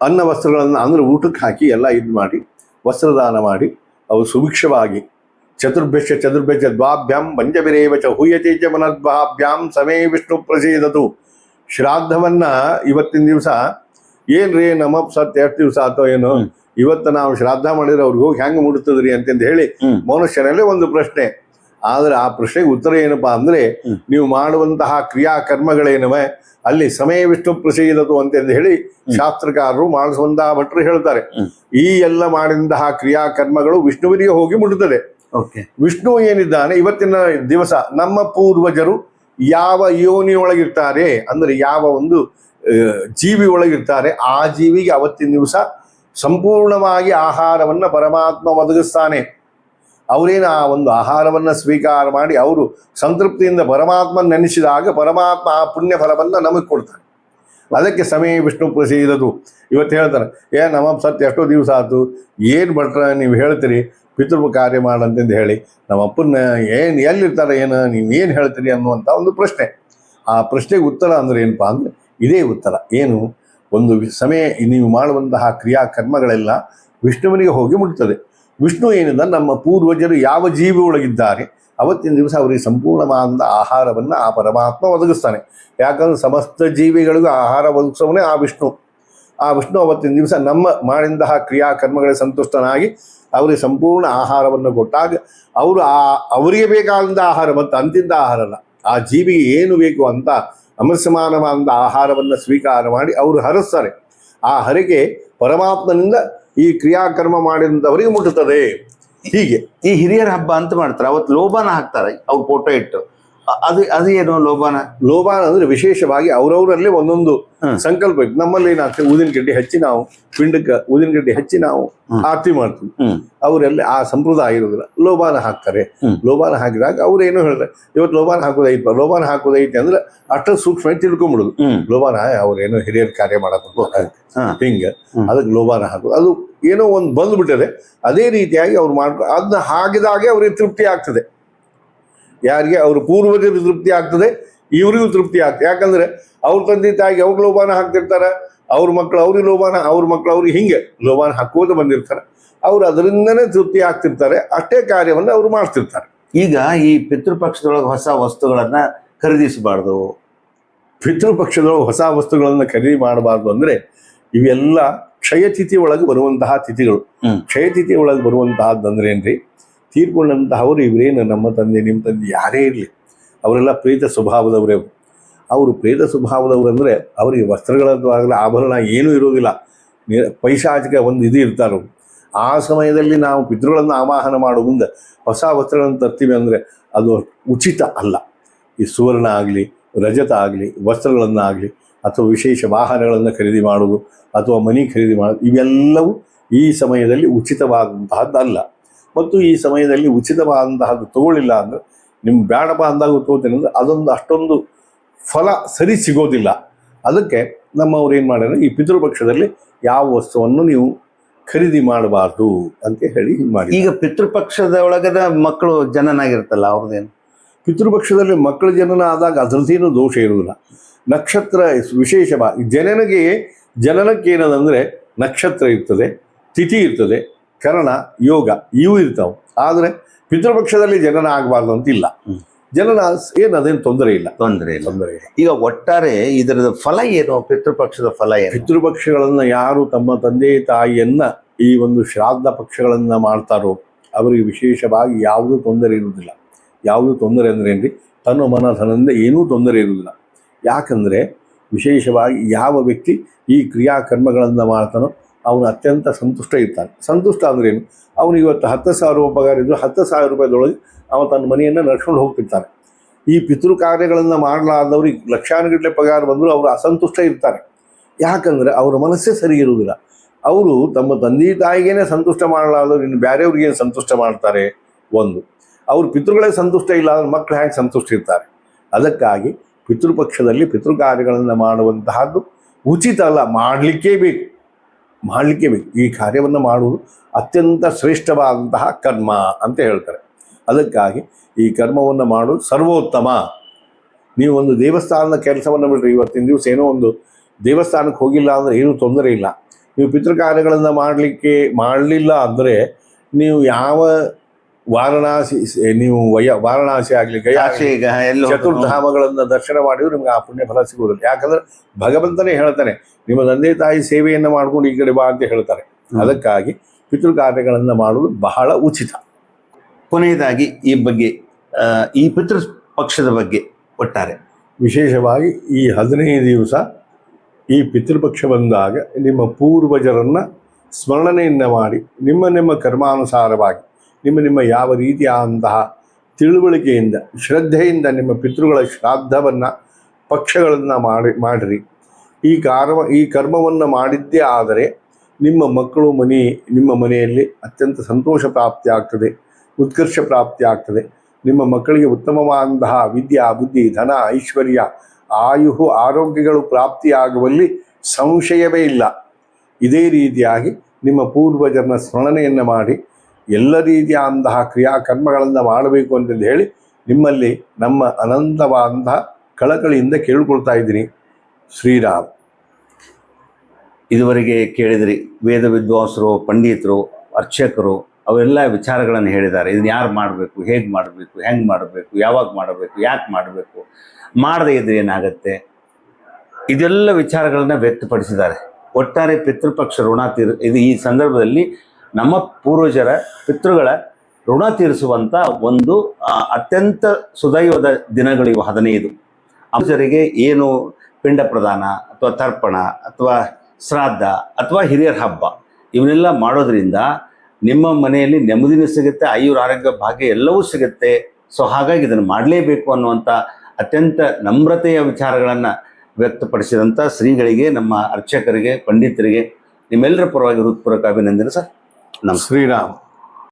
ಅನ್ನ ವಸ್ತ್ರಗಳನ್ನು ಅಂದ್ರೆ ಊಟಕ್ಕೆ ಹಾಕಿ ಎಲ್ಲ ಇದು ಮಾಡಿ ವಸ್ತ್ರದಾನ ಮಾಡಿ ಅವು ಸುಭಿಕ್ಷವಾಗಿ ಚತುರ್ಭ್ಯಶ್ಚ ಚತುರ್ಭ್ಯಶ್ಚ ದ್ವಾಭ್ಯಾಂ ಪಂಚಭಿರೇವ ಚ ಹೂಯತೆ ಚ ಮನದ್ಭಾಭ್ಯಾಂ ಸಮೇ ವಿಷ್ಣು ಪ್ರಸೇದತು ಶ್ರಾದ್ದವನ್ನ ಇವತ್ತಿನ ದಿವಸ ಏನ್ರಿ ನಮ್ಮ ಸತ್ ಎಷ್ಟು ದಿವಸ ಆತೋ ಏನು. ಇವತ್ತು ನಾವು ಶ್ರಾದ್ದ ಮಾಡಿದ್ರೆ ಅವ್ರಿಗೆ ಹೋಗಿ ಹೆಂಗ್ ಮುಡುತ್ತದ್ರಿ ಅಂತಂದು ಹೇಳಿ. ಮನುಷ್ಯನಲ್ಲೇ ಒಂದು ಪ್ರಶ್ನೆ. ಆದ್ರೆ ಆ ಪ್ರಶ್ನೆಗೆ ಉತ್ತರ ಏನಪ್ಪಾ ಅಂದ್ರೆ ನೀವು ಮಾಡುವಂತಹ ಕ್ರಿಯಾ ಕರ್ಮಗಳೇನವೆ ಅಲ್ಲಿ ಸಮಯ ವಿಷ್ಣು ಪ್ರಸೀದತು ಅಂತಂದು ಹೇಳಿ ಶಾಸ್ತ್ರಕಾರರು ಮಾಡಿಸುವಂತಹ ಭಟ್ರು ಹೇಳ್ತಾರೆ. ಈ ಎಲ್ಲ ಮಾಡಿದಂತಹ ಕ್ರಿಯಾ ಕರ್ಮಗಳು ವಿಷ್ಣುವಿನಿಗೆ ಹೋಗಿ ಮುಟ್ಟುತ್ತದೆ ವಿಷ್ಣು ಏನಿದ್ದಾನೆ, ಇವತ್ತಿನ ದಿವಸ ನಮ್ಮ ಪೂರ್ವಜರು ಯಾವ ಯೋನಿಯೊಳಗಿರ್ತಾರೆ ಅಂದ್ರೆ ಯಾವ ಒಂದು ಜೀವಿ ಒಳಗಿರ್ತಾರೆ, ಆ ಜೀವಿಗೆ ಅವತ್ತಿನ ದಿವಸ ಸಂಪೂರ್ಣವಾಗಿ ಆಹಾರವನ್ನ ಪರಮಾತ್ಮ ಒದಗಿಸ್ತಾನೆ. ಅವರೇನು ಆ ಒಂದು ಆಹಾರವನ್ನ ಸ್ವೀಕಾರ ಮಾಡಿ ಅವರು ಸಂತೃಪ್ತಿಯಿಂದ ಪರಮಾತ್ಮ ನೆನೆಸಿದಾಗ ಪರಮಾತ್ಮ ಆ ಪುಣ್ಯ ಫಲವನ್ನ ನಮಗೆ ಕೊಡ್ತಾನೆ ಅದಕ್ಕೆ ಸಮಯ ವಿಷ್ಣು ಪ್ರಸೀದದು ಇವತ್ತು ಹೇಳ್ತಾರೆ, ಏ ನಮ್ಮ ಸತ್ಯ, ಎಷ್ಟೋ ದಿವಸ ಆಯ್ತು, ಏನು ಭಟ್ರ ನೀವು ಹೇಳ್ತೀರಿ? ಪಿತೃ ಕಾರ್ಯ ಮಾಡಂತಂದು ಹೇಳಿ ನಮ್ಮ ಅಪ್ಪನ ಏನು ಎಲ್ಲಿರ್ತಾರೆ, ಏನು, ನೀವು ಏನು ಹೇಳ್ತೀರಿ ಅನ್ನುವಂಥ ಒಂದು ಪ್ರಶ್ನೆ. ಆ ಪ್ರಶ್ನೆಗೆ ಉತ್ತರ ಅಂದ್ರೆ ಏನಪ್ಪಾ ಅಂದರೆ ಇದೇ ಉತ್ತರ. ಏನು, ಒಂದು ಸಮಯ, ನೀವು ಮಾಡುವಂತಹ ಕ್ರಿಯಾ ಕರ್ಮಗಳೆಲ್ಲ ವಿಷ್ಣುವಿನಿಗೆ ಹೋಗಿ ಮುಟ್ತದೆ. ವಿಷ್ಣು ಏನಿದೆ ನಮ್ಮ ಪೂರ್ವಜರು ಯಾವ ಜೀವಿ ಒಳಗಿದ್ದಾರೆ ಅವತ್ತಿನ ದಿವಸ ಅವರಿಗೆ ಸಂಪೂರ್ಣವಾದ ಆಹಾರವನ್ನು ಆ ಪರಮಾತ್ಮ ಒದಗಿಸ್ತಾನೆ. ಯಾಕಂದ್ರೆ ಸಮಸ್ತ ಜೀವಿಗಳಿಗೂ ಆಹಾರ ಒದಗಿಸೋವನೇ ಆ ವಿಷ್ಣು. ಆ ವಿಷ್ಣು ಅವತ್ತಿನ ದಿವಸ ನಮ್ಮ ಮಾಡಿದಂತಹ ಕ್ರಿಯಾ ಕರ್ಮಗಳಿಗೆ ಸಂತುಷ್ಟನಾಗಿ ಅವರಿಗೆ ಸಂಪೂರ್ಣ ಆಹಾರವನ್ನು ಕೊಟ್ಟಾಗ ಅವರು ಆ, ಅವರಿಗೆ ಬೇಕಾದಂಥ ಆಹಾರ ಮತ್ತು ಅಂತಿದ್ದ ಆಹಾರ ಅಲ್ಲ. ಆ ಜೀವಿಗೆ ಏನು ಬೇಕು ಅಂತ ಅಮೃಸಮಾನವಾದ ಆಹಾರವನ್ನು ಸ್ವೀಕಾರ ಮಾಡಿ ಅವರು ಹರಿಸ್ತಾರೆ. ಆ ಹರಿಗೆ ಪರಮಾತ್ಮನಿಂದ ಈ ಕ್ರಿಯಾಕರ್ಮ ಮಾಡಿದಂಥವರಿಗೆ ಮುಟ್ಟುತ್ತದೆ. ಹೀಗೆ. ಈ ಹಿರಿಯರ ಹಬ್ಬ ಅಂತ ಮಾಡ್ತಾರೆ. ಅವತ್ತು ಲೋಭನ ಹಾಕ್ತಾರೆ. ಅವ್ರ ಫೋಟೋ ಇಟ್ಟು. ಅದು ಅದು ಏನು ಲೋಬಾನ ಲೋಭಾನ ಅಂದ್ರೆ ವಿಶೇಷವಾಗಿ ಅವ್ರವ್ರಲ್ಲೇ ಒಂದೊಂದು. ಸಂಕಲ್ಪ ಇತ್ತು. ನಮ್ಮಲ್ಲಿ ಏನಾಗ್ತದೆ ಊದಿನ ಗಡ್ಡೆ ಹಚ್ಚಿ ನಾವು ಪಿಂಡಕ್ಕೆ ಊದಿನ ಗಡ್ಡೆ ಹಚ್ಚಿ ನಾವು ಆರ್ತಿ ಮಾಡ್ತೀವಿ. ಅವರಲ್ಲಿ ಆ ಸಂಪ್ರದಾಯ ಇರೋದಿಲ್ಲ. ಲೋಬಾನ ಹಾಕ್ತಾರೆ. ಲೋಬಾನ ಹಾಕಿದಾಗ ಅವ್ರು ಏನೋ ಹೇಳ್ತಾರೆ ಇವತ್ತು ಲೋಬಾನ ಹಾಕೋದೈತಿ ಲೋಬಾನ ಹಾಕೋದೈತಿ ಅಂದ್ರೆ ಅಷ್ಟು ಸೂಕ್ಷ್ಮ ತಿಳ್ಕೊಂಬಿಡುದು. ಲೋಬಾನ ಲೋಬಾನ ಅವ್ರೇನೋ ಹಿರಿಯರ ಕಾರ್ಯ ಮಾಡಕ್ಕೆ. ಹಿಂಗೆ. ಅದಕ್ಕೆ ಲೋಬಾನ ಹಾಕೋದು. ಅದು ಏನೋ ಒಂದು ಬಂದ್ಬಿಟ್ಟದೆ ಅದೇ ರೀತಿಯಾಗಿ ಅವ್ರು ಮಾಡ್ಕೊ ಅದನ್ನ ಹಾಕಿದಾಗೆ ಅವ್ರಿಗೆ ತೃಪ್ತಿ ಆಗ್ತದೆ. ಯಾರಿಗೆ? ಅವ್ರ ಪೂರ್ವಜರು ತೃಪ್ತಿ ಆಗ್ತದೆ ಇವರಿಗೂ ತೃಪ್ತಿ ಆಗ್ತದೆ. ಯಾಕಂದ್ರೆ ಅವ್ರ ತಂದೆ ತಾಯಿಗೆ ಅವ್ರ ಲೋಭಾನ ಹಾಕ್ತಿರ್ತಾರೆ ಅವ್ರ ಮಕ್ಕಳು ಅವ್ರಿಗೆ ಲೋಭಾನ ಅವ್ರ ಮಕ್ಕಳು ಅವ್ರಿಗೆ ಹಿಂಗೆ ಲೋಭಾನ ಹಾಕೋದು ಬಂದಿರ್ತಾರೆ. ಅವ್ರು ಅದರಿಂದನೇ ತೃಪ್ತಿ ಆಗ್ತಿರ್ತಾರೆ ಅಷ್ಟೇ ಕಾರ್ಯವನ್ನು ಅವ್ರು ಮಾಡ್ತಿರ್ತಾರೆ. ಈಗ ಈ ಪಿತೃಪಕ್ಷದೊಳಗೆ ಹೊಸ ವಸ್ತುಗಳನ್ನ ಖರೀದಿಸಬಾರ್ದು. ಪಿತೃಪಕ್ಷದೊಳಗೆ ಹೊಸ ವಸ್ತುಗಳನ್ನು ಖರೀದಿ ಮಾಡಬಾರ್ದು ಅಂದ್ರೆ ಇವೆಲ್ಲ ಕ್ಷಯತಿಥಿ ಒಳಗೆ ಬರುವಂತಹ ತಿಥಿಗಳು. ಕ್ಷಯತಿಥಿ ಒಳಗೆ ಬರುವಂತಹದ್ದು ಅಂದ್ರೆ ಏನ್ರಿ? ತೀರ್ಕೊಂಡಂತಹವರು ಇವರೇನು ನಮ್ಮ ತಂದೆ, ನಿಮ್ಮ ತಂದೆ ಯಾರೇ ಇರಲಿ, ಅವರೆಲ್ಲ ಪ್ರೇತ ಸ್ವಭಾವದವರೇ ಅವರು. ಪ್ರೇತ ಸ್ವಭಾವದವರು ಅಂದರೆ ಅವರಿಗೆ ವಸ್ತ್ರಗಳದ್ದಾಗಲಿ ಆಭರಣ ಏನೂ ಇರೋದಿಲ್ಲ. ಪೈಶಾಚಿಕ ಒಂದು ಇದು ಇರ್ತಾರೆ. ಆ ಸಮಯದಲ್ಲಿ ನಾವು ಪಿತೃಗಳನ್ನು ಆವಾಹನ ಮಾಡೋ ಮುಂದೆ ಹೊಸ ವಸ್ತ್ರಗಳನ್ನು ತರ್ತೀವಿ ಅಂದರೆ ಅದು ಉಚಿತ ಅಲ್ಲ. ಈ ಸುವರ್ಣ ಆಗಲಿ, ರಜತ ಆಗಲಿ ವಸ್ತ್ರಗಳನ್ನಾಗಲಿ ಅಥವಾ ವಿಶೇಷ ವಾಹನಗಳನ್ನು ಖರೀದಿ ಮಾಡೋದು ಅಥವಾ ಮನಿ ಖರೀದಿ ಮಾಡೋದು ಇವೆಲ್ಲವೂ ಈ ಸಮಯದಲ್ಲಿ ಉಚಿತವಾದಂತಹದ್ದಲ್ಲ. ಮತ್ತು ಈ ಸಮಯದಲ್ಲಿ ಉಚಿತವಾದಂತಹದ್ದು ತಗೊಳ್ಳಿಲ್ಲ ಅಂದರೆ ನಿಮ್ಗೆ ಬೇಡಪ್ಪ ಅಂದಾಗ ತಗೋತೀನಿ ಅಂದರೆ ಅದೊಂದು ಅಷ್ಟೊಂದು ಫಲ ಸರಿ ಸಿಗೋದಿಲ್ಲ. ಅದಕ್ಕೆ ನಮ್ಮವ್ರು ಏನು ಮಾಡ್ಯಾರ ಈ ಪಿತೃಪಕ್ಷದಲ್ಲಿ ಯಾವ ವಸ್ತುವನ್ನು ನೀವು ಖರೀದಿ ಮಾಡಬಾರ್ದು ಅಂತ ಹೇಳಿ ಮಾಡಿ ಈಗ ಪಿತೃಪಕ್ಷದ ಒಳಗದ ಮಕ್ಕಳು ಜನನಾಗಿರ್ತಲ್ಲ ಅವ್ರದ್ದೇನು? ಪಿತೃಪಕ್ಷದಲ್ಲಿ ಮಕ್ಕಳು ಜನನ ಆದಾಗ ಅದರದ್ದೇನು ದೋಷ ಇರುವುದಿಲ್ಲ. ನಕ್ಷತ್ರ ವಿಶೇಷವಾಗಿ ಜನನಿಗೆ ಜನನಕ್ಕೆ ಏನದಂದರೆ ನಕ್ಷತ್ರ ಇರ್ತದೆ ತಿಥಿ ಇರ್ತದೆ ಕರಣ ಯೋಗ ಇವು ಇರ್ತಾವೆ. ಆದರೆ ಪಿತೃಪಕ್ಷದಲ್ಲಿ ಜನನ ಆಗಬಾರ್ದು ಅಂತ ಇಲ್ಲ ಜನನ ಏನು ಅದೇನು ತೊಂದರೆ ಇಲ್ಲ. ತೊಂದರೆ ಇಲ್ಲ. ತೊಂದರೆ ಇಲ್ಲ. ಈಗ ಒಟ್ಟಾರೆ ಇದರ ಫಲ ಏನು? ಪಿತೃಪಕ್ಷದ ಫಲ ಏನು? ಪಿತೃಪಕ್ಷಗಳನ್ನು ಯಾರು ತಮ್ಮ ತಂದೆ ತಾಯಿಯನ್ನ ಈ ಒಂದು ಶ್ರಾದ್ದ ಪಕ್ಷಗಳನ್ನು ಮಾಡ್ತಾರೋ ಅವರಿಗೆ ವಿಶೇಷವಾಗಿ ಯಾವುದೂ ತೊಂದರೆ ಇರುವುದಿಲ್ಲ. ಯಾವುದೂ ತೊಂದರೆ ಅಂದರೆ ಏನ್ರಿ? ತನ್ನ ಮನಧನದಿಂದ ಏನೂ ತೊಂದರೆ ಇರುವುದಿಲ್ಲ. ಯಾಕಂದರೆ ವಿಶೇಷವಾಗಿ ಯಾವ ವ್ಯಕ್ತಿ ಈ ಕ್ರಿಯಾಕರ್ಮಗಳನ್ನು ಮಾಡ್ತಾನೋ ಅವನು ಅತ್ಯಂತ ಸಂತುಷ್ಟ ಇರ್ತಾನೆ. ಸಂತುಷ್ಟ ಅಂದ್ರೇನು ಅವನು ಇವತ್ತು ಹತ್ತು ಸಾವಿರ ರೂಪಾಯಿ ಪಗಾರ ಇದ್ದು ಹತ್ತು ಸಾವಿರ ರೂಪಾಯಿದೊಳಗೆ ಅವನು ತನ್ನ ಮನೆಯನ್ನು ನಡ್ಸ್ಕೊಂಡು ಹೋಗ್ತಿರ್ತಾನೆ. ಈ ಪಿತೃ ಕಾರ್ಯಗಳನ್ನು ಮಾಡಲಾರ್ದವ್ರಿಗೆ ಲಕ್ಷಾನುಗಟ್ಟಲೆ ಪಗಾರ ಬಂದರೂ ಅವರು ಅಸಂತುಷ್ಟ ಇರ್ತಾರೆ. ಯಾಕಂದರೆ ಅವರ ಮನಸ್ಸೇ ಸರಿ ಇರುವುದಿಲ್ಲ. ಅವರು ತಮ್ಮ ತಂದೆ ತಾಯಿಗೇನೆ ಸಂತುಷ್ಟ ಮಾಡಲಾರ್ದವ್ರು, ಇನ್ನು ಬೇರೆಯವ್ರಿಗೆ ಏನು ಸಂತುಷ್ಟ ಮಾಡ್ತಾರೆ? ಒಂದು, ಅವ್ರ ಪಿತೃಗಳೇ ಸಂತುಷ್ಟ ಇಲ್ಲ ಅಂದ್ರೆ ಮಕ್ಕಳು ಹ್ಯಾಂಗೆ ಸಂತುಷ್ಟ ಇರ್ತಾರೆ? ಅದಕ್ಕಾಗಿ ಪಿತೃಪಕ್ಷದಲ್ಲಿ ಪಿತೃ ಕಾರ್ಯಗಳನ್ನು ಮಾಡುವಂತಹದ್ದು ಉಚಿತ ಅಲ್ಲ, ಮಾಡಲಿಕ್ಕೇ ಬೇಕು. ಮಾಡಲಿಕ್ಕೆ ಬೇಕು ಈ ಕಾರ್ಯವನ್ನು ಮಾಡುವುದು ಅತ್ಯಂತ ಶ್ರೇಷ್ಠವಾದಂತಹ ಕರ್ಮ ಅಂತ ಹೇಳ್ತಾರೆ. ಅದಕ್ಕಾಗಿ ಈ ಕರ್ಮವನ್ನು ಮಾಡುವುದು ಸರ್ವೋತ್ತಮ. ನೀವು ಒಂದು ದೇವಸ್ಥಾನದ ಕೆಲಸವನ್ನು ಬಿಡ್ರಿ, ಇವತ್ತಿನ ದಿವಸ ಏನೋ ಒಂದು ದೇವಸ್ಥಾನಕ್ಕೆ ಹೋಗಿಲ್ಲ ಅಂದರೆ ಏನೂ ತೊಂದರೆ ಇಲ್ಲ. ನೀವು ಪಿತೃ ಕಾರ್ಯಗಳನ್ನು ಮಾಡಲಿಕ್ಕೆ ಮಾಡಲಿಲ್ಲ ಅಂದರೆ ನೀವು ಯಾವ ವಾರಣಾಸಿ ನೀವು ವಯ ವಾರಣಾಸಿ ಆಗಲಿ ಗಯಾ ಚತುರ್ಧಾಮಗಳನ್ನು ದರ್ಶನ ಮಾಡಿದ್ರು ನಿಮ್ಗೆ ಆ ಪುಣ್ಯ ಫಲ ಸಿಗುವುದಿಲ್ಲ. ಯಾಕಂದ್ರೆ ಭಗವಂತನೇ ಹೇಳ್ತಾನೆ ನಿಮ್ಮ ತಂದೆ ತಾಯಿ ಸೇವೆಯನ್ನು ಮಾಡ್ಕೊಂಡು ಈ ಕಡೆ ಬಾ ಅಂತ ಹೇಳ್ತಾರೆ. ಅದಕ್ಕಾಗಿ ಪಿತೃ ಕಾರ್ಯಗಳನ್ನು ಮಾಡುವುದು ಬಹಳ ಉಚಿತ. ಕೊನೆಯದಾಗಿ ಈ ಬಗ್ಗೆ ಈ ಪಿತೃ ಪಕ್ಷದ ಬಗ್ಗೆ ಒಟ್ಟಾರೆ. ವಿಶೇಷವಾಗಿ ಈ ಹದಿನೈದು ದಿವಸ ಈ ಪಿತೃಪಕ್ಷ ಬಂದಾಗ ನಿಮ್ಮ ಪೂರ್ವಜರನ್ನು ಸ್ಮರಣೆಯನ್ನು ಮಾಡಿ ನಿಮ್ಮ ನಿಮ್ಮ ಕರ್ಮಾನುಸಾರವಾಗಿ ನಿಮ್ಮ ನಿಮ್ಮ ಯಾವ ರೀತಿಯಾದಂತಹ ತಿಳುವಳಿಕೆಯಿಂದ, ಶ್ರದ್ಧೆಯಿಂದ ನಿಮ್ಮ ಪಿತೃಗಳ ಶ್ರಾದ್ದವನ್ನು, ಪಕ್ಷಗಳನ್ನು ಮಾಡಿ, ಮಾಡಿರಿ. ಈ ಕಾರ್ಮ, ಈ ಕರ್ಮವನ್ನು ಮಾಡಿದ್ದೇ ಆದರೆ ನಿಮ್ಮ ಮಕ್ಕಳು, ಮನೆ, ನಿಮ್ಮ ಮನೆಯಲ್ಲಿ ಅತ್ಯಂತ ಸಂತೋಷ ಪ್ರಾಪ್ತಿ ಆಗ್ತದೆ, ಉತ್ಕರ್ಷ ಪ್ರಾಪ್ತಿ ಆಗ್ತದೆ. ನಿಮ್ಮ ಮಕ್ಕಳಿಗೆ ಉತ್ತಮವಾದಂತಹ ವಿದ್ಯಾ, ಬುದ್ಧಿ, ಧನ, ಐಶ್ವರ್ಯ, ಆಯುಹು, ಆರೋಗ್ಯಗಳು ಪ್ರಾಪ್ತಿಯಾಗುವಲ್ಲಿ ಸಂಶಯವೇ ಇಲ್ಲ. ಇದೇ ರೀತಿಯಾಗಿ ನಿಮ್ಮ ಪೂರ್ವಜರನ್ನ ಸ್ಮರಣೆಯನ್ನು ಮಾಡಿ ಎಲ್ಲ ರೀತಿಯ ಅಂತಹ ಕ್ರಿಯಾಕರ್ಮಗಳನ್ನು ಮಾಡಬೇಕು ಅಂತಂದು ಹೇಳಿ ನಿಮ್ಮಲ್ಲಿ ನಮ್ಮ ಅನಂತವಾದಂತಹ ಕಳಕಳಿಯಿಂದ ಕೇಳಿಕೊಳ್ತಾ ಇದ್ದೀನಿ. ಶ್ರೀರಾಮ್. ಇದುವರೆಗೆ ಕೇಳಿದ್ರಿ ವೇದ ವಿದ್ವಾಂಸರು, ಪಂಡಿತರು, ಅರ್ಚಕರು, ಅವೆಲ್ಲ ವಿಚಾರಗಳನ್ನು ಹೇಳಿದ್ದಾರೆ. ಇದನ್ನ ಯಾರು ಮಾಡಬೇಕು, ಹೇಗೆ ಮಾಡಬೇಕು, ಹೆಂಗೆ ಮಾಡಬೇಕು, ಯಾವಾಗ ಮಾಡಬೇಕು, ಯಾಕೆ ಮಾಡಬೇಕು, ಮಾಡದೇ ಇದ್ರೆ ಏನಾಗುತ್ತೆ? ಇದೆಲ್ಲ ವಿಚಾರಗಳನ್ನು ವ್ಯಕ್ತಪಡಿಸಿದ್ದಾರೆ. ಒಟ್ಟಾರೆ ಪಿತೃಪಕ್ಷ ಋಣ ತೀರ್ ಇದು ಈ ಸಂದರ್ಭದಲ್ಲಿ ನಮ್ಮ ಪೂರ್ವಜರ, ಪಿತೃಗಳ ಋಣ ತೀರಿಸುವಂಥ ಒಂದು ಅತ್ಯಂತ ಸುದೈವದ ದಿನಗಳು ಇವು ಹದಿನೈದು. ಅಂಜರಿಗೆ ಏನು ಪಿಂಡ ಪ್ರದಾನ ಅಥವಾ ತರ್ಪಣ ಅಥವಾ ಶ್ರಾದ್ದ ಅಥವಾ ಹಿರಿಯರ ಹಬ್ಬ, ಇವನ್ನೆಲ್ಲ ಮಾಡೋದ್ರಿಂದ ನಿಮ್ಮ ಮನೆಯಲ್ಲಿ ನೆಮ್ಮದಿನೂ ಸಿಗುತ್ತೆ ಆಯುರ್ ಆರೋಗ್ಯ ಭಾಗ್ಯ ಎಲ್ಲವೂ ಸಿಗುತ್ತೆ. ಸೊ ಹಾಗಾಗಿ ಇದನ್ನು ಮಾಡಲೇಬೇಕು ಅನ್ನುವಂಥ ಅತ್ಯಂತ ನಮ್ರತೆಯ ವಿಚಾರಗಳನ್ನು ವ್ಯಕ್ತಪಡಿಸಿದಂಥ ಶ್ರೀಗಳಿಗೆ, ನಮ್ಮ ಅರ್ಚಕರಿಗೆ, ಪಂಡಿತರಿಗೆ, ನಿಮ್ಮೆಲ್ಲರ ಪರವಾಗಿ ಹೃತ್ಪೂರ್ವಕ ಅಭಿನಂದನೆ ಸರ್. ನಮಸ್ಕಾರ ಶ್ರೀರಾಮ್